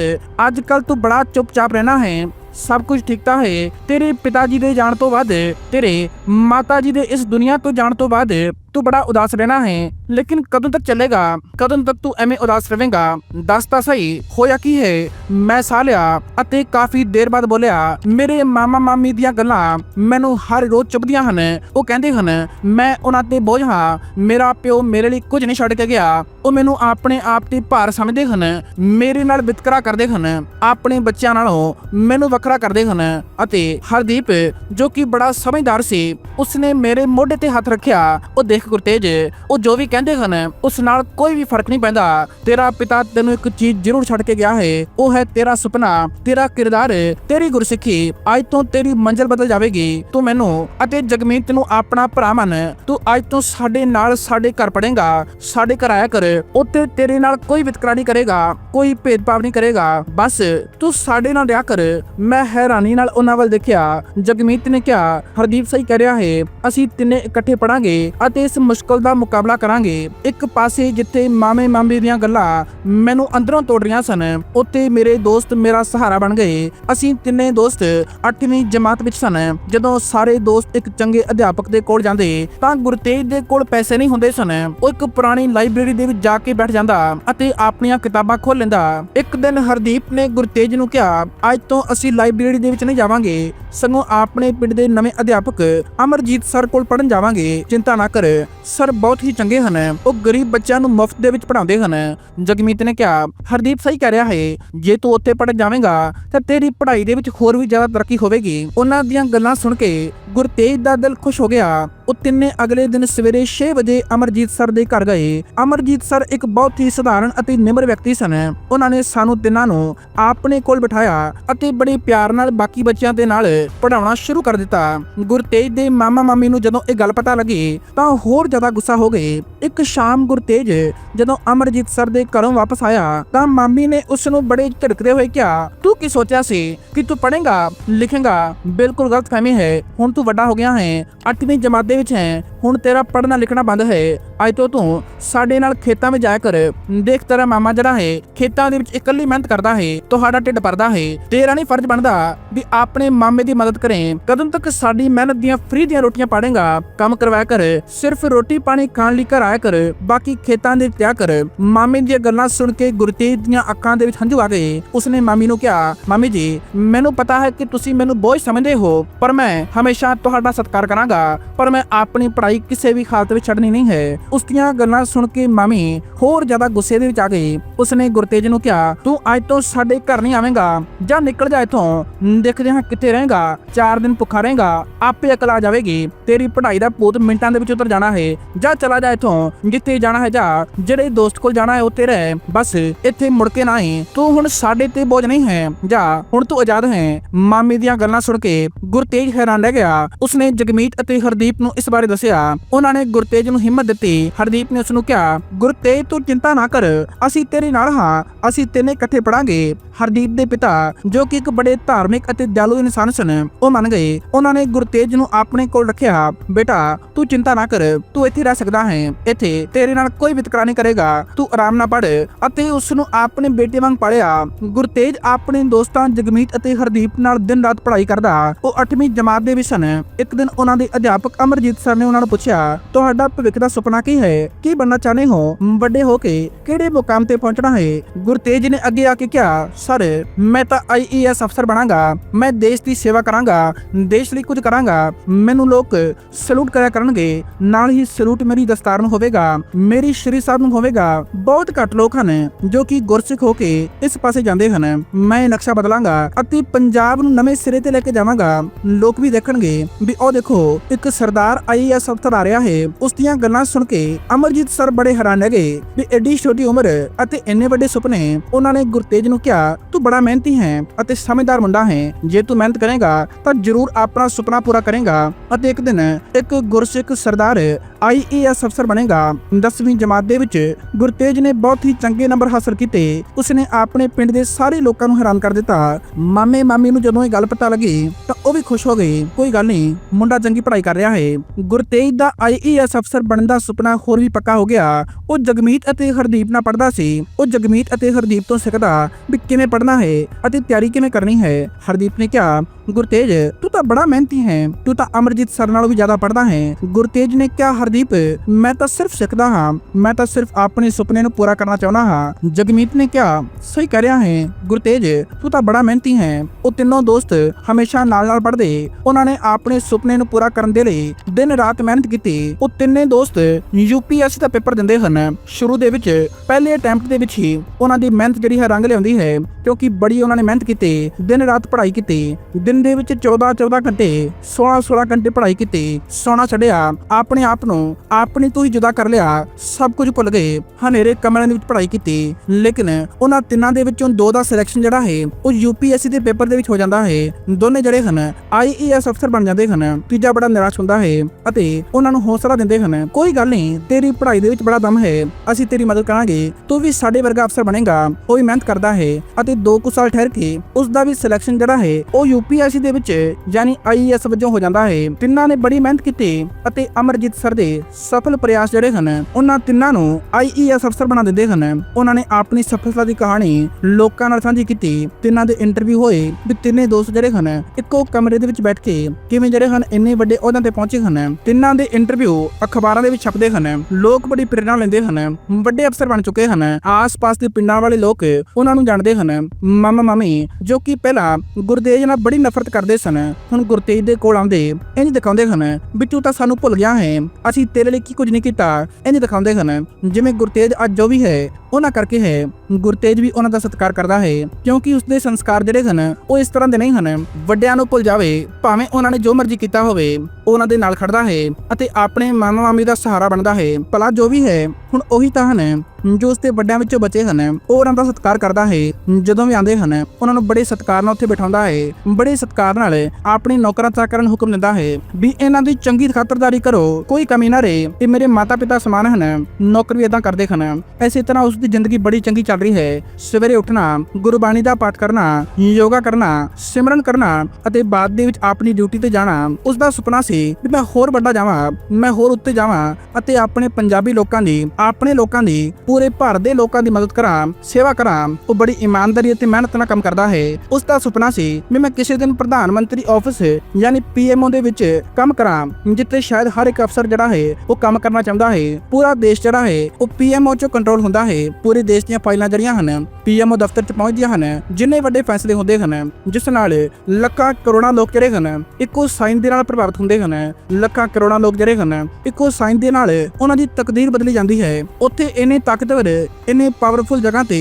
ਅੱਜ ਕੱਲ ਤੂੰ ਬੜਾ ਚੁੱਪਚਾਪ ਰਹਿਣਾ ਹੈ। ਸਭ ਕੁਝ ਠੀਕ ਤਾਂ ਹੈ। ਤੇਰੇ ਪਿਤਾ ਜੀ ਦੇ ਜਾਣ ਤੋਂ ਬਾਅਦ, ਤੇਰੇ ਮਾਤਾ ਜੀ ਦੇ ਇਸ ਦੁਨੀਆ ਤੋਂ ਜਾਣ ਤੋਂ ਬਾਅਦ ਤੂੰ ਬੜਾ ਉਦਾਸ ਰਹਿਣਾ ਹੈ। ਲੇਕਿਨ ਕਦੋਂ ਤੱਕ ਚੱਲੇਗਾ, ਕਦੋਂ ਤੱਕ ਤੂੰ ਐਵੇਂ ਉਦਾਸ ਰਹੇਂਗਾ ਦੱਸ ਤਾਂ ਸਹੀ, ਹੋਇਆ ਕੀ ਹੈ? ਮੈਂ ਸਾਹ ਲਿਆ ਅਤੇ ਕਾਫੀ ਦੇਰ ਬਾਅਦ ਬੋਲਿਆ, ਮੇਰੇ ਮਾਮਾ ਮਾਮੀ ਦੀਆਂ ਗੱਲਾਂ ਮੈਨੂੰ ਹਰ ਰੋਜ਼ ਚੁਭਦੀਆਂ ਹਨ। ਉਹ ਕਹਿੰਦੇ ਹਨ, ਮੈਂ ਉਹਨਾਂ ਤੇ ਬੋਝ ਹਾਂ। ਮੇਰਾ ਪਿਓ ਮੇਰੇ ਲਈ ਕੁਝ ਨਹੀਂ ਛੱਡ ਕੇ ਗਿਆ। ਉਹ ਮੈਨੂੰ ਆਪਣੇ ਆਪ ਤੇ ਭਾਰ ਸਮਝਦੇ ਹਨ, ਮੇਰੇ ਨਾਲ ਵਿਤਕਰਾ ਕਰਦੇ ਹਨ। ਆਪਣੇ ਬੱਚਿਆਂ ਨਾਲੋਂ ਮੈਨੂੰ ਵੱਖਰਾ ਕਰਦੇ ਹਨ। ਅਤੇ ਹਰਦੀਪ, ਜੋ ਕਿ ਬੜਾ ਸਮਝਦਾਰ ਸੀ, ਉਸਨੇ ਮੇਰੇ ਮੋਢੇ ਤੇ ਹੱਥ ਰੱਖਿਆ। ਉਹ ਦੇਖ ਗੁਰਤੇਜ, ਉਹ ਜੋ ਵੀ ਕਹਿੰਦੇ ਹਨ, ਉਸ ਨਾਲ ਕੋਈ ਵੀ ਫ਼ਰਕ ਨਹੀਂ ਪੈਂਦਾ। ਤੇਰਾ ਪਿਤਾ ਤੈਨੂੰ ਇੱਕ ਚੀਜ਼ ਜ਼ਰੂਰ ਛੱਡ ਕੇ ਗਿਆ ਹੈ ਉਹ ਹੈ ਤੇਰਾ ਸੁਪਨਾ, ਤੇਰਾ ਕਿਰਦਾਰ, ਤੇਰੀ ਗੁਰਸਿੱਖੀ। ਅੱਜ ਤੋਂ ਤੇਰੀ ਮੰਜ਼ਿਲ ਬਦਲ ਜਾਵੇਗੀ। ਤੂੰ ਮੈਨੂੰ ਅਤੇ ਜਗਮੀਤ ਨੂੰ ਆਪਣਾ ਭਰਾ ਮੰਨ। ਤੂੰ ਅੱਜ ਤੋਂ ਸਾਡੇ ਨਾਲ ਸਾਡੇ ਘਰ ਪੜੇਗਾ ਸਾਡੇ ਘਰ ਆਇਆ ਕਰ। ਉੱਥੇ ਤੇਰੇ ਨਾਲ ਕੋਈ ਵਿਤਕਰਾ ਨਹੀਂ ਕਰੇਗਾ, ਕੋਈ ਭੇਦਭਾਵ ਨਹੀਂ ਕਰੇਗਾ। ਬਸ ਤੂੰ ਸਾਡੇ ਨਾਲ ਰਿਹਾ ਕਰ। ਮੈਂ ਹੈਰਾਨੀ ਨਾਲ ਉਹਨਾਂ ਵੱਲ ਦੇਖਿਆ। ਜਗਮੀਤ ਨੇ ਕਿਹਾ, ਹਰਦੀਪ ਸਹੀ ਕਹਿ ਰਿਹਾ ਹੈ ਅਸੀਂ ਤਿੰਨੇ ਇਕੱਠੇ ਪੜਾਂਗੇ ਅਤੇ ਇਸ ਮੁਸ਼ਕਲ ਦਾ ਮੁਕਾਬਲਾ ਕਰਾਂਗੇ। ਇੱਕ ਪਾਸੇ ਜਿੱਥੇ ਮਾਮੇ ਮਾਮੇ ਦੀਆਂ ਗੱਲਾਂ ਮੈਨੂੰ ਅੰਦਰੋਂ ਤੋੜ ਰਹੀਆਂ ਸਨ, ਉੱਥੇ ਮੇਰੇ ਦੋਸਤ ਮੇਰਾ ਸਹਾਰਾ ਬਣ ਗਏ। ਅਸੀਂ ਤਿੰਨੇ ਦੋਸਤ 8ਵੀਂ ਜਮਾਤ ਵਿੱਚ ਸਨ। ਜਦੋਂ ਸਾਰੇ ਦੋਸਤ ਇੱਕ ਚੰਗੇ ਅਧਿਆਪਕ ਦੇ ਕੋਲ ਜਾਂਦੇ, ਤਾਂ ਗੁਰਤੇਜ ਦੇ ਕੋਲ ਪੈਸੇ ਨਹੀਂ ਹੁੰਦੇ ਸਨ। ਉਹ ਇੱਕ ਪੁਰਾਣੀ ਲਾਇਬ੍ਰੇਰੀ ਦੇ ਵਿੱਚ ਜਾ ਕੇ ਬੈਠ ਜਾਂਦਾ ਅਤੇ ਆਪਣੀਆਂ ਕਿਤਾਬਾਂ ਖੋਲ ਲੈਂਦਾ। ਇੱਕ ਦਿਨ ਹਰਦੀਪ ਨੇ ਗੁਰਤੇਜ ਨੂੰ ਕਿਹਾ, ਅੱਜ ਤੋਂ ਅਸੀਂ ਲਾਇਬ੍ਰੇਰੀ ਦੇ ਵਿੱਚ ਨਹੀਂ ਜਾਵਾਂਗੇ। ਸਗੋਂ ਆਪਣੇ ਪਿੰਡ ਦੇ ਨਵੇਂ ਅਧਿਆਪਕ ਅਮਰਜੀਤ ਸਰ ਕੋਲ ਪੜਨ ਜਾਵਾਂਗੇ। ਚਿੰਤਾ ਨਾ ਕਰ, ਸਰ ਬਹੁਤ ਹੀ ਚੰਗੇ ਹਨ। ਉਹ ਗਰੀਬ ਬੱਚਿਆਂ ਨੂੰ ਮੁਫਤ ਦੇ ਵਿੱਚ ਪੜਾਉਂਦੇ ਹਨ। ਜਗਮੀਤ ਨੇ ਕਿਹਾ, ਹਰਦੀਪ ਸਹੀ ਕਹਿ ਰਿਹਾ ਹੈ, ਜੇ ਤੂੰ ਉੱਥੇ ਪੜਨ ਜਾਵੇਂਗਾ, ਤਾਂ ਤੇਰੀ ਪੜ੍ਹਾਈ ਦੇ ਵਿੱਚ ਹੋਰ ਵੀ ਜ਼ਿਆਦਾ ਤਰੱਕੀ ਹੋਵੇਗੀ। ਉਹਨਾਂ ਦੀਆਂ ਗੱਲਾਂ ਸੁਣ ਕੇ ਗੁਰਤੇਜ ਦਾ ਦਿਲ ਖੁਸ਼ ਹੋ ਗਿਆ। ਉਹ ਤਿੰਨੇ ਅਗਲੇ ਦਿਨ ਸਵੇਰੇ 6 ਵਜੇ ਅਮਰਜੀਤ ਸਰ ਦੇ ਘਰ ਗਏ। ਅਮਰਜੀਤ ਸਰ ਇੱਕ ਬਹੁਤ ਹੀ ਸਧਾਰਨ ਅਤੇ ਨਿਮਰ ਵਿਅਕਤੀ ਸਨ। ਉਹਨਾਂ ਨੇ ਸਾਨੂੰ ਤਿੰਨਾਂ ਨੂੰ ਆਪਣੇ ਕੋਲ ਬਿਠਾਇਆ ਅਤੇ ਬੜੇ ਪਿਆਰ ਨਾਲ ਬਾਕੀ ਬੱਚਿਆਂ ਦੇ ਨਾਲ ਪੜਾਉਣਾ ਸ਼ੁਰੂ ਕਰ ਦਿੱਤਾ। ਗੁਰਤੇਜ ਦੇ ਮਾਮਾ ਮਾਮੀ ਨੂੰ ਜਦੋਂ ਇਹ ਗੱਲ ਪਤਾ ਲੱਗੀ, ਤਾਂ ਹੋਰ ਜ਼ਿਆਦਾ ਗੁੱਸਾ ਹੋ ਗਏ। ਇੱਕ ਸ਼ਾਮ ਗੁਰਤੇਜ ਜਦੋਂ ਅਮਰਜੀਤ ਸਰ ਦੇ ਘਰੋਂ ਵਾਪਸ ਆਇਆ, ਤਾਂ ਮਾਮੀ ਨੇ ਉਸ ਨੂੰ ਬੜੇ ਝਿੜਕਦੇ ਹੋਏ ਕਿਹਾ, ਤੂੰ ਕੀ ਸੋਚਿਆ ਸੀ ਕਿ ਤੂੰ ਪੜ੍ਹੇਗਾ, ਲਿਖੇਗਾ? ਬਿਲਕੁਲ ਗਲਤ ਫਹਿਮੀ ਹੈ। ਹੁਣ ਤੂੰ ਵੱਡਾ ਹੋ ਗਿਆ ਹੈ। 8ਵੀਂ ਜਮਾਤ ਦੇ ਵਿੱਚ ਹੈ। ਹੁਣ ਤੇਰਾ ਪੜ੍ਹਨਾ ਲਿਖਣਾ ਬੰਦ ਹੈ। ਅੱਜ ਤੋਂ ਤੂੰ ਸਾਡੇ ਨਾਲ ਖੇਤਾਂ ਵਿੱਚ ਜਾਇਆ ਕਰ। ਦੇਖ ਤੇਰਾ ਮਾਮਾ ਜਿਹੜਾ ਹੈ, ਖੇਤਾਂ ਦੇ ਵਿੱਚ ਇਕੱਲੀ ਮਿਹਨਤ ਕਰਦਾ ਹੈ, ਤੁਹਾਡਾ ਢਿੱਡ ਭਰਦਾ ਹੈ। ਤੇਰਾ ਨਹੀਂ ਫਰਜ਼ ਬਣਦਾ ਵੀ ਆਪਣੇ ਮਾਮੇ ਦੀ ਮਦਦ ਕਰੇ। ਕਦੋਂ ਤੱਕ ਸਾਡੀ ਮਿਹਨਤ ਦੀਆਂ ਫ੍ਰੀ ਦੀਆਂ ਰੋਟੀਆਂ ਪਾੜੇਗਾ, ਕੰਮ ਕਰਵਾਇਆ ਕਰ। ਸਿਰਫ ਰੋਟੀ ਪਾਣੀ ਖਾਣ ਲਈ ਘਰ ਆਇਆ ਕਰ, ਬਾਕੀ ਖੇਤਾਂ ਦੇ ਤਿਆ ਕਰ। ਮਾਮੇ ਦੀਆਂ ਗੱਲਾਂ ਸੁਣ ਕੇ ਗੁਰਤੇਜ ਦੀਆਂ ਅੱਖਾਂ ਦੇ ਵਿੱਚ ਹੰਝੂ ਆ ਗਏ। ਉਸਨੇ ਮਾਮੀ ਨੂੰ ਕਿਹਾ, ਮਾਮੀ ਜੀ, ਮੈਨੂੰ ਪਤਾ ਹੈ ਕਿ ਤੁਸੀਂ ਮੈਨੂੰ ਬੋਝ ਸਮਝਦੇ ਹੋ, ਪਰ ਮੈਂ ਹਮੇਸ਼ਾ ਤੁਹਾਡਾ ਸਤਿਕਾਰ ਕਰਾਂਗਾ। ਪਰ ਮੈਂ ਆਪਣੀ ਪੜ੍ਹਾਈ ਕਿਸੇ ਵੀ ਹਾਲਤ ਵਿੱਚ ਛੱਡਣੀ ਨਹੀਂ ਹੈ। ਉਸ ਦੀਆਂ ਗੱਲਾਂ ਸੁਣ ਕੇ ਮਾਮੀ ਹੋਰ ਜ਼ਿਆਦਾ ਗੁੱਸੇ ਦੇ ਵਿੱਚ ਆ ਗਈ। ਉਸਨੇ ਗੁਰਤੇਜ ਨੂੰ ਕਿਹਾ, ਤੂੰ ਅੱਜ ਤੋਂ ਸਾਡੇ ਘਰ ਨਹੀਂ ਆਵੇਂਗਾ, ਜਾਂ ਨਿਕਲ ਜਾ ਇੱਥੋਂ। ਦੇਖਦੇ ਹਾਂ ਕਿੱਥੇ ਰਹੇਗਾ, ਚਾਰ ਦਿਨ ਭੁੱਖਾ ਰਹੇਗਾ, ਆਪੇ ਅਕਲ ਆ ਜਾਵੇਗੀ। ਤੇਰੀ ਪੜ੍ਹਾਈ ਦਾ ਭੂਤ ਮਿੰਟਾਂ ਦੇ ਵਿੱਚ ਉਤਰ ਜਾਣਾ ਹੈ, ਜਾ ਚਲਾ ਜਾ ਇੱਥੋਂ, ਜਿੱਥੇ ਜਾਣਾ ਹੈ ਜਾ। ਜਿਹੜੇ ਦੋਸਤ ਕੋਲ ਜਾਣਾ ਹੈ, ਉੱਥੇ ਰਹਿ। ਬਸ, ਇੱਥੇ ਮੁੜ ਕੇ ਨਾ ਆਈ। ਤੂੰ ਹੁਣ ਸਾਡੇ ਤੇ ਬੋਝ ਨਹੀਂ ਹੈ। ਜਾ, ਹੁਣ ਤੂੰ ਆਜ਼ਾਦ ਹੈ। ਮਾਮੀ ਦੀਆਂ ਗੱਲਾਂ ਸੁਣ ਕੇ ਗੁਰਤੇਜ ਹੈਰਾਨ ਰਹਿ ਗਿਆ। ਉਸਨੇ ਜਗਮੀਤ ਅਤੇ ਹਰਦੀਪ ਨੂੰ ਇਸ ਬਾਰੇ ਦੱਸਿਆ। ਉਹਨਾਂ ਨੇ ਗੁਰਤੇਜ ਨੂੰ ਹਿੰਮਤ ਦਿੱਤੀ ਹਰਦੀਪ ਨੇ ਉਸ ਨੂੰ ਕਿਹਾ ਗੁਰਤੇਜ ਤੂੰ ਚਿੰਤਾ ਨਾ ਕਰ, ਅਸੀਂ ਤੇਰੇ ਨਾਲ ਹਾਂ, ਅਸੀਂ ਤਿੰਨੇ ਇਕੱਠੇ ਪੜਾਂਗੇ। ਹਰਦੀਪ ਦੇ ਪਿਤਾ, ਜੋ ਕਿ ਇੱਕ ਬੜੇ ਧਾਰਮਿਕ ਅਤੇ ਦਿਆਲੂ ਇਨਸਾਨ ਸਨ, ਉਹ ਮੰਨ ਗਏ। ਉਹਨਾਂ ਨੇ ਗੁਰਤੇਜ ਨੂੰ ਆਪਣੇ ਕੋਲ ਰੱਖਿਆ, ਬੇਟਾ, ਤੂੰ ਚਿੰਤਾ ਨਾ ਕਰ, ਤੂੰ ਇੱਥੇ ਰਹਿ ਸਕਦਾ ਹੈ। ਇੱਥੇ ਤੇਰੇ ਨਾਲ ਕੋਈ ਵਿਤਕਰਾ ਨਹੀਂ ਕਰੇਗਾ। ਤੂੰ ਆਰਾਮ ਨਾਲ ਪੜ ਅਤੇ ਉਸ ਨੂੰ ਆਪਣੇ ਬੇਟੇ ਵਾਂਗ ਪੜਿਆ ਗੁਰਤੇਜ ਆਪਣੇ ਦੋਸਤਾਂ ਜਗਮੀਤ ਅਤੇ ਹਰਦੀਪ ਨਾਲ ਦਿਨ ਰਾਤ ਪੜ੍ਹਾਈ ਕਰਦਾ। ਉਹ 8ਵੀਂ ਜਮਾਤ ਦੇ ਵਿੱਚ ਸਨ। ਇੱਕ ਦਿਨ ਉਹਨਾਂ ਦੇ ਅਧਿਆਪਕ ਅਮਰਜੀਤ ਸਰ ਨੇ ਉਹਨਾਂ ਨੂੰ ਪੁੱਛਿਆ, ਤੁਹਾਡਾ ਭਵਿੱਖ ਦਾ ਸੁਪਨਾ ਕੀ ਹੈ? ਕੀ ਬਣਨਾ ਚਾਹੁੰਦੇ ਹੋ? ਵੱਡੇ ਹੋ ਕੇ ਕਿਹੜੇ ਮੁਕਾਮ ਤੇ ਪਹੁੰਚਣਾ ਹੈ? ਗੁਰਤੇਜ ਨੇ ਅੱਗੇ ਆ ਕੇ ਕਿਹਾ, ਸਰ, ਮੈਂ ਤਾਂ ਆਈਏਐਸ ਅਫਸਰ ਬਣਾਂਗਾ। ਮੈਂ ਦੇਸ਼ ਦੀ ਸੇਵਾ ਕਰਾਂਗਾ, ਦੇਸ਼ ਲਈ ਕੁਝ ਕਰਾਂਗਾ। ਮੈਨੂੰ ਲੋਕ ਸਲੂਟ ਕਰਿਆ ਕਰਨਗੇ। ਨਾਲ ਹੀ ਸਲੂਟ ਮੇਰੀ ਦਸਤਾਰ ਨੂੰ ਹੋਵੇਗਾ। ਮੇਰੀ ਸ਼੍ਰੀ ਸਾਹਿਬ ਨੂੰ ਹੋਵੇਗਾ। ਬਹੁਤ ਘੱਟ ਲੋਕ ਹਨ ਜੋ ਕਿ ਗੁਰਸਿੱਖ ਹੋ ਕੇ ਇਸ ਪਾਸੇ ਜਾਂਦੇ ਹਨ। ਮੈਂ ਨਕਸ਼ਾ ਬਦਲਾਂਗਾ ਅਤੇ ਪੰਜਾਬ ਨੂੰ ਨਵੇਂ ਸਿਰੇ ਤੇ ਲੈ ਕੇ ਜਾਵਾਂਗਾ। ਲੋਕ ਵੀ ਦੇਖਣਗੇ ਵੀ ਉਹ ਦੇਖੋ, ਇੱਕ ਸਰਦਾਰ ਆਈਐਸ ਅਫਸਰ ਆ ਰਿਹਾ ਹੈ। ਉਸ ਦੀਆਂ ਗੱਲਾਂ ਸੁਣ ਕੇ ਅਮਰਜੀਤ ਸਰ ਬੜੇ ਹੈਰਾਨ ਰਹਿ ਗਏ ਵੀ ਐਡੀ ਛੋਟੀ ਉਮਰ ਅਤੇ ਇੰਨੇ ਵੱਡੇ ਸੁਪਨੇ ਉਹਨਾਂ ਨੇ ਗੁਰਤੇਜ ਨੂੰ ਕਿਹਾ, ਤੂੰ ਬੜਾ ਮਿਹਨਤੀ ਹੈ ਅਤੇ ਸਮਝਦਾਰ ਮੁੰਡਾ ਹੈ। ਜੇ ਤੂੰ ਮਿਹਨਤ ਕਰੇਗਾ ਤਾਂ ਜ਼ਰੂਰ ਆਪਣਾ ਸੁਪਨਾ ਪੂਰਾ ਕਰੇਗਾ ਅਤੇ ਇੱਕ ਦਿਨ ਇੱਕ ਗੁਰਸਿੱਖ ਸਰਦਾਰ ਆਈਏਐਸ ਅਫਸਰ ਬਣੇਗਾ। 10ਵੀਂ ਜਮਾਤ ਦੇ ਵਿੱਚ ਗੁਰਤੇਜ ਨੇ ਬਹੁਤ ਹੀ ਚੰਗੇ ਨੰਬਰ ਹਾਸਲ ਕੀਤੇ। ਉਸਨੇ ਆਪਣੇ ਪਿੰਡ ਦੇ ਸਾਰੇ ਲੋਕਾਂ ਨੂੰ ਹੈਰਾਨ ਕਰ ਦਿੱਤਾ। ਮਾਮੇ ਮਾਮੀ ਨੂੰ ਜਦੋਂ ਇਹ ਗੱਲ ਪਤਾ ਲੱਗੀ ਤਾਂ ਉਹ ਵੀ ਖੁਸ਼ ਹੋ ਗਏ। ਕੋਈ ਗੱਲ ਨਹੀਂ, ਮੁੰਡਾ ਚੰਗੀ ਪੜ੍ਹਾਈ ਕਰ ਰਿਹਾ ਹੈ। ਗੁਰਤੇਜ ਦਾ ਆਈਏਐਸ ਅਫਸਰ ਬਣਨ ਦਾ ਸੁਪਨਾ ਹੋਰ ਵੀ ਪੱਕਾ ਹੋ ਗਿਆ। ਉਹ ਜਗਮੀਤ ਅਤੇ ਹਰਦੀਪ ਨਾਲ ਪੜ੍ਹਦਾ ਸੀ। ਉਹ ਜਗਮੀਤ ਅਤੇ ਹਰਦੀਪ ਤੋਂ ਸਿੱਖਦਾ ਵੀ ਕਿਵੇਂ ਪੜ੍ਹਨਾ ਹੈ ਅਤੇ ਤਿਆਰੀ ਕਿਵੇਂ ਕਰਨੀ ਹੈ। ਹਰਦੀਪ ਨੇ ਕਿਹਾ ਗੁਰਤੇਜ, ਤੂੰ ਤਾਂ ਬੜਾ ਮਿਹਨਤੀ ਹੈ। ਤੂੰ ਤਾਂ ਅਮਰਜੀਤ ਸਰ ਨਾਲੋਂ ਵੀ ਜ਼ਿਆਦਾ ਪੜ੍ਹਦਾ ਹੈ। ਗੁਰਤੇਜ ਨੇ ਕਿਹਾ, ਹਰਦੀਪ, ਮੈਂ ਤਾਂ ਸਿਰਫ ਸਿੱਖਦਾ ਹਾਂ। ਮੈਂ ਤਾਂ ਸਿਰਫ ਆਪਣੇ ਸੁਪਨੇ ਨੂੰ ਪੂਰਾ ਕਰਨਾ ਚਾਹੁੰਦਾ ਹਾਂ। ਜਗਮੀਤ ਨੇ ਕਿਹਾ, ਸਹੀ ਕਹਿ ਰਿਹਾ ਹੈ। ਗੁਰਤੇਜ, ਤੂੰ ਤਾਂ ਬੜਾ ਮਿਹਨਤੀ ਹੈ। ਉਹ ਤਿੰਨੋਂ ਦੋਸਤ ਹਮੇਸ਼ਾ ਨਾਲ-ਨਾਲ ਪੜ੍ਹਦੇ। ਉਹਨਾਂ ਨੇ ਆਪਣੇ ਸੁਪਨੇ ਨੂੰ ਪੂਰਾ ਕਰਨ ਦੇ ਲਈ ਦਿਨ ਰਾਤ ਮਿਹਨਤ ਕੀਤੀ। ਉਹ ਤਿੰਨੇ ਦੋਸਤ ਯੂਪੀਐਸਸੀ ਦਾ ਪੇਪਰ ਦਿੰਦੇ ਹਨ। ਸ਼ੁਰੂ ਦੇ ਵਿੱਚ, ਪਹਿਲੇ ਅਟੈਂਪਟ ਦੇ ਵਿੱਚ ਹੀ ਉਹਨਾਂ ਦੀ ਮਿਹਨਤ ਜਿਹੜੀ ਹੈ ਰੰਗ ਲਿਆਉਂਦੀ ਹੈ। ਕਿਉਂਕਿ ਬੜੀ ਉਹਨਾਂ ਨੇ ਮਿਹਨਤ ਕੀਤੀ। ਦਿਨ ਰਾਤ ਪੜ੍ਹਾਈ ਕੀਤੀ। ਦਿਨ ਦੇ ਵਿੱਚ 14 14 ਘੰਟੇ 16 16 ਘੰਟੇ ਪੜ੍ਹਾਈ ਕੀਤੀ, ਸੋਨਾ ਛੱਡਿਆ ਆਪਣੇ ਆਪ ਨੂੰ ਆਪਣੀ ਤੋਂ ਹੀ ਜੁਦਾ ਕਰ ਲਿਆ, ਸਭ ਕੁਝ ਭੁੱਲ ਗਏ, ਹਨੇਰੇ ਕਮਰਿਆਂ ਦੇ ਵਿੱਚ ਪੜ੍ਹਾਈ ਕੀਤੀ, ਲੇਕਿਨ ਉਹਨਾਂ ਤਿੰਨਾਂ ਦੇ ਵਿੱਚੋਂ ਦੋ ਦਾ ਸਿਲੈਕਸ਼ਨ ਜਿਹੜਾ ਹੈ, ਉਹ ਯੂਪੀਐਸਸੀ ਦੇ ਪੇਪਰ ਦੇ ਵਿੱਚ ਹੋ ਜਾਂਦਾ ਹੈ। ਦੋਨੇ ਜਿਹੜੇ ਹਨ ਆਈਏਐਸ ਅਫਸਰ ਬਣ ਜਾਂਦੇ ਹਨ, ਤੀਜਾ ਬੜਾ ਨਿਰਾਸ਼ ਹੁੰਦਾ ਹੈ ਅਤੇ ਉਹਨਾਂ ਨੂੰ ਹੌਸਲਾ ਦਿੰਦੇ ਹਨ, ਕੋਈ ਗੱਲ ਨਹੀਂ, ਤੇਰੀ ਪੜ੍ਹਾਈ ਦੇ ਵਿੱਚ ਬੜਾ ਦਮ ਹੈ, ਅਸੀਂ ਤੇਰੀ ਮਦਦ ਕਰਾਂਗੇ, ਤੂੰ ਵੀ ਸਾਡੇ ਵਰਗਾ ਅਫਸਰ ਬਣੇਗਾ ਉਹ ਵੀ ਮਿਹਨਤ ਕਰਦਾ ਹੈ ਅਤੇ 2 ਕੁ ਸਾਲ ਠਹਿਰ ਕੇ ਉਸ ਦਾ ਵੀ ਸਿਲੈਕਸ਼ਨ ਜਿਹੜਾ ਹੈ, ਉਹ ਯੂਪੀਐਸਸੀ ਦੇ ਵਿੱਚ, ਯਾਨੀ ਆਈਏਐਸ ਵਜੋਂ ਹੋ ਜਾਂਦਾ ਹੈ। ਤਿੰਨਾਂ ਨੇ ਬੜੀ ਮਿਹਨਤ ਕੀਤੀ ਅਤੇ ਅਮਰਜੀਤ ਸਰ ਦੇ ਸਫਲ ਪ੍ਰਯਾਸ ਜਿਹੜੇ ਹਨ, ਉਹਨਾਂ ਤਿੰਨਾਂ ਨੂੰ ਆਈਏਐਸ ਅਫਸਰ ਬਣਾ ਦਿੰਦੇ ਹਨ। ਉਹਨਾਂ ਨੇ ਆਪਣੀ ਸਫਲਤਾ ਦੀ ਕਹਾਣੀ ਲੋਕਾਂ ਨਾਲ ਸਾਂਝੀ ਕੀਤੀ। ਤਿੰਨਾਂ ਦੇ ਇੰਟਰਵਿਊ ਹੋਏ ਵੀ ਤਿੰਨੇ ਦੋਸਤ ਜਿਹੜੇ ਹਨ, ਇੱਕੋ ਕਮਰੇ ਦੇ ਵਿੱਚ ਬੈਠ ਕੇ ਕਿਵੇਂ ਜਿਹੜੇ ਹਨ, ਇੰਨੇ ਵੱਡੇ ਅਹੁਦਿਆਂ ਤੇ ਪਹੁੰਚੇ ਹਨ। ਤਿੰਨਾਂ ਦੇ ਇੰਟਰਵਿਊ ਅਖਬਾਰਾਂ ਦੇ ਵਿੱਚ ਛਪਦੇ ਹਨ। ਲੋਕ ਬੜੀ ਪ੍ਰੇਰਣਾ ਲੈਂਦੇ ਹਨ। ਵੱਡੇ ਅਫਸਰ ਬਣ ਚੁੱਕੇ ਹਨ। ਆਸ-ਪਾਸ ਦੇ ਪਿੰਡਾਂ ਵਾਲੇ ਲੋਕ ਉਹਨਾਂ ਨੂੰ ਜਾਣਦੇ ਹਨ। ਮਾਮਾ ਮਾਮੀ ਜੋ ਕਿ ਪਹਿਲਾਂ ਗੁਰਤੇਜ ਨਾਲ ਬੜੀ ਨਫ਼ਰਤ ਕਰਦੇ ਸਨ। ਹੁਣ ਗੁਰਤੇਜ ਦੇ ਕੋਲ ਆਉਂਦੇ ਇੰਜ ਦਿਖਾਉਂਦੇ ਹਨ ਵੀ ਤੂੰ ਤਾਂ ਸਾਨੂੰ ਭੁੱਲ ਗਿਆ ਹੈ। ਅਸੀਂ ਤੇਰੇ ਲਈ ਕੀ ਕੁਝ ਨਹੀਂ ਕੀਤਾ। ਇੰਜ ਦਿਖਾਉਂਦੇ ਹਨ ਜਿਵੇਂ ਗੁਰਤੇਜ ਅੱਜ ਜੋ ਵੀ ਹੈ, ਉਹਨਾਂ ਕਰਕੇ ਹੈ। ਗੁਰਤੇਜ ਵੀ ਉਹਨਾਂ ਦਾ ਸਤਿਕਾਰ ਕਰਦਾ ਹੈ ਕਿਉਂਕਿ ਉਸਦੇ ਸੰਸਕਾਰ ਜਿਹੜੇ ਹਨ, ਉਹ ਇਸ ਤਰ੍ਹਾਂ ਦੇ ਨਹੀਂ ਹਨ। ਵੱਡਿਆਂ ਨੂੰ ਭੁੱਲ ਜਾਵੇ, ਭਾਵੇਂ ਉਹਨਾਂ ਨੇ ਜੋ ਮਰਜ਼ੀ ਕੀਤਾ ਹੋਵੇ, ਉਹਨਾਂ ਦੇ ਨਾਲ ਖੜਦਾ ਹੈ ਅਤੇ ਆਪਣੇ ਮਾਮਾ ਮਾਮੀ ਦਾ ਸਹਾਰਾ ਬਣਦਾ ਹੈ। ਭਲਾ ਜੋ ਵੀ ਹੈ, ਹੁਣ ਉਹੀ ਤਾਂ ਹਨ ਜੋ ਉਸਦੇ ਵੱਡਿਆਂ ਵਿੱਚੋਂ ਬਚੇ ਹਨ। ਉਹ ਉਹਨਾਂ ਦਾ ਸਤਿਕਾਰ ਕਰਦਾ ਹੈ। ਜਦੋਂ ਵੀ ਆਉਂਦੇ ਹਨ, ਉਹਨਾਂ ਨੂੰ ਬੜੇ ਸਤਿਕਾਰ ਨਾਲ ਉੱਥੇ ਬਿਠਾਉਂਦਾ ਹੈ। ਬੜੇ ਸਤਿਕਾਰ ਨਾਲ ਆਪਣੇ ਨੌਕਰਾਂ ਚਾਕਰਾਂ ਨੂੰ ਹੁਕਮ ਦਿੰਦਾ ਹੈ ਵੀ ਇਹਨਾਂ ਦੀ ਚੰਗੀ ਖਾਤਰਦਾਰੀ ਕਰੋ। ਕੋਈ ਕਮੀ ਨਾ ਰਹੇ ਇਹ ਮੇਰੇ ਮਾਤਾ ਪਿਤਾ ਸਮਾਨ ਹਨ, ਨੌਕਰ ਵੀ ਇਦਾਂ ਕਰਦੇ ਹਨ। ਐਸੇ ਤਰ੍ਹਾਂ ਉਸ ਦੀ ਜ਼ਿੰਦਗੀ ਬੜੀ ਚੰਗੀ ਚੱਲ ਰਹੀ ਹੈ। ਸਵੇਰੇ ਉੱਠਣਾ, ਗੁਰਬਾਣੀ ਦਾ ਪਾਠ ਕਰਨਾ, ਯੋਗਾ ਕਰਨਾ, ਸਿਮਰਨ ਕਰਨਾ ਅਤੇ ਬਾਅਦ ਦੇ ਵਿੱਚ ਆਪਣੀ ਡਿਊਟੀ ਤੇ ਜਾਣਾ ਉਸ ਦਾ ਸੁਪਨਾ ਸੀ ਵੀ ਮੈਂ ਹੋਰ ਵੱਡਾ ਜਾਵਾਂ, ਮੈਂ ਹੋਰ ਉੱਤੇ ਜਾਵਾਂ ਅਤੇ ਆਪਣੇ ਪੰਜਾਬੀ ਲੋਕਾਂ ਦੀ, ਆਪਣੇ ਲੋਕਾਂ ਦੀ, ਪੂਰੇ ਭਾਰਤ ਦੇ ਲੋਕਾਂ ਦੀ ਮਦਦ ਕਰਾਂ, ਸੇਵਾ ਕਰਾਂ। ਉਹ ਬੜੀ ਇਮਾਨਦਾਰੀ ਅਤੇ ਮਿਹਨਤ ਨਾਲ ਕੰਮ ਕਰਦਾ ਹੈ। ਉਸ ਦਾ ਸੁਪਨਾ ਸੀ ਵੀ ਮੈਂ ਕਿਸੇ ਦਿਨ ਪ੍ਰਧਾਨ ਮੰਤਰੀ ਆਫਿਸ, ਯਾਨੀ ਪੀਐਮਓ ਦੇ ਵਿੱਚ ਕੰਮ ਕਰਾਂ, ਜਿੱਥੇ ਸ਼ਾਇਦ ਹਰ ਇੱਕ ਅਫਸਰ ਜਿਹੜਾ ਹੈ, ਉਹ ਕੰਮ ਕਰਨਾ ਚਾਹੁੰਦਾ ਹੈ। ਪੂਰਾ ਦੇਸ਼ ਜਿਹੜਾ ਹੈ, ਉਹ ਪੀਐਮਓ ਚੋਂ ਕੰਟਰੋਲ ਹੁੰਦਾ ਹੈ। ਪੂਰੇ ਦੇਸ਼ ਦੀਆਂ ਫਾਈਲਾਂ ਜਿਹੜੀਆਂ ਹਨ, ਪੀਐਮਓ ਦਫ਼ਤਰ 'ਚ ਪਹੁੰਚਦੀਆਂ ਹਨ, ਜਿੰਨੇ ਵੱਡੇ ਫੈਸਲੇ ਹੁੰਦੇ ਹਨ, ਜਿਸ ਨਾਲ ਲੱਖਾਂ ਕਰੋੜਾਂ ਲੋਕ ਜਿਹੜੇ ਹਨ, ਇੱਕੋ ਸਾਈਨ ਦੇ ਨਾਲ ਪ੍ਰਭਾਵਿਤ ਹੁੰਦੇ ਹਨ। ਲੱਖਾਂ ਕਰੋੜਾਂ ਲੋਕ ਜਿਹੜੇ ਹਨ, ਇੱਕੋ ਸਾਈਨ ਦੇ ਨਾਲ ਉਹਨਾਂ ਦੀ ਤਕਦੀਰ ਬਦਲੀ ਜਾਂਦੀ ਹੈ। ਉੱਥੇ ਇੰਨੇ ਤਾਕਤਵਰ, ਇੰਨੇ ਪਾਵਰਫੁਲ ਜਗ੍ਹਾ ਤੇ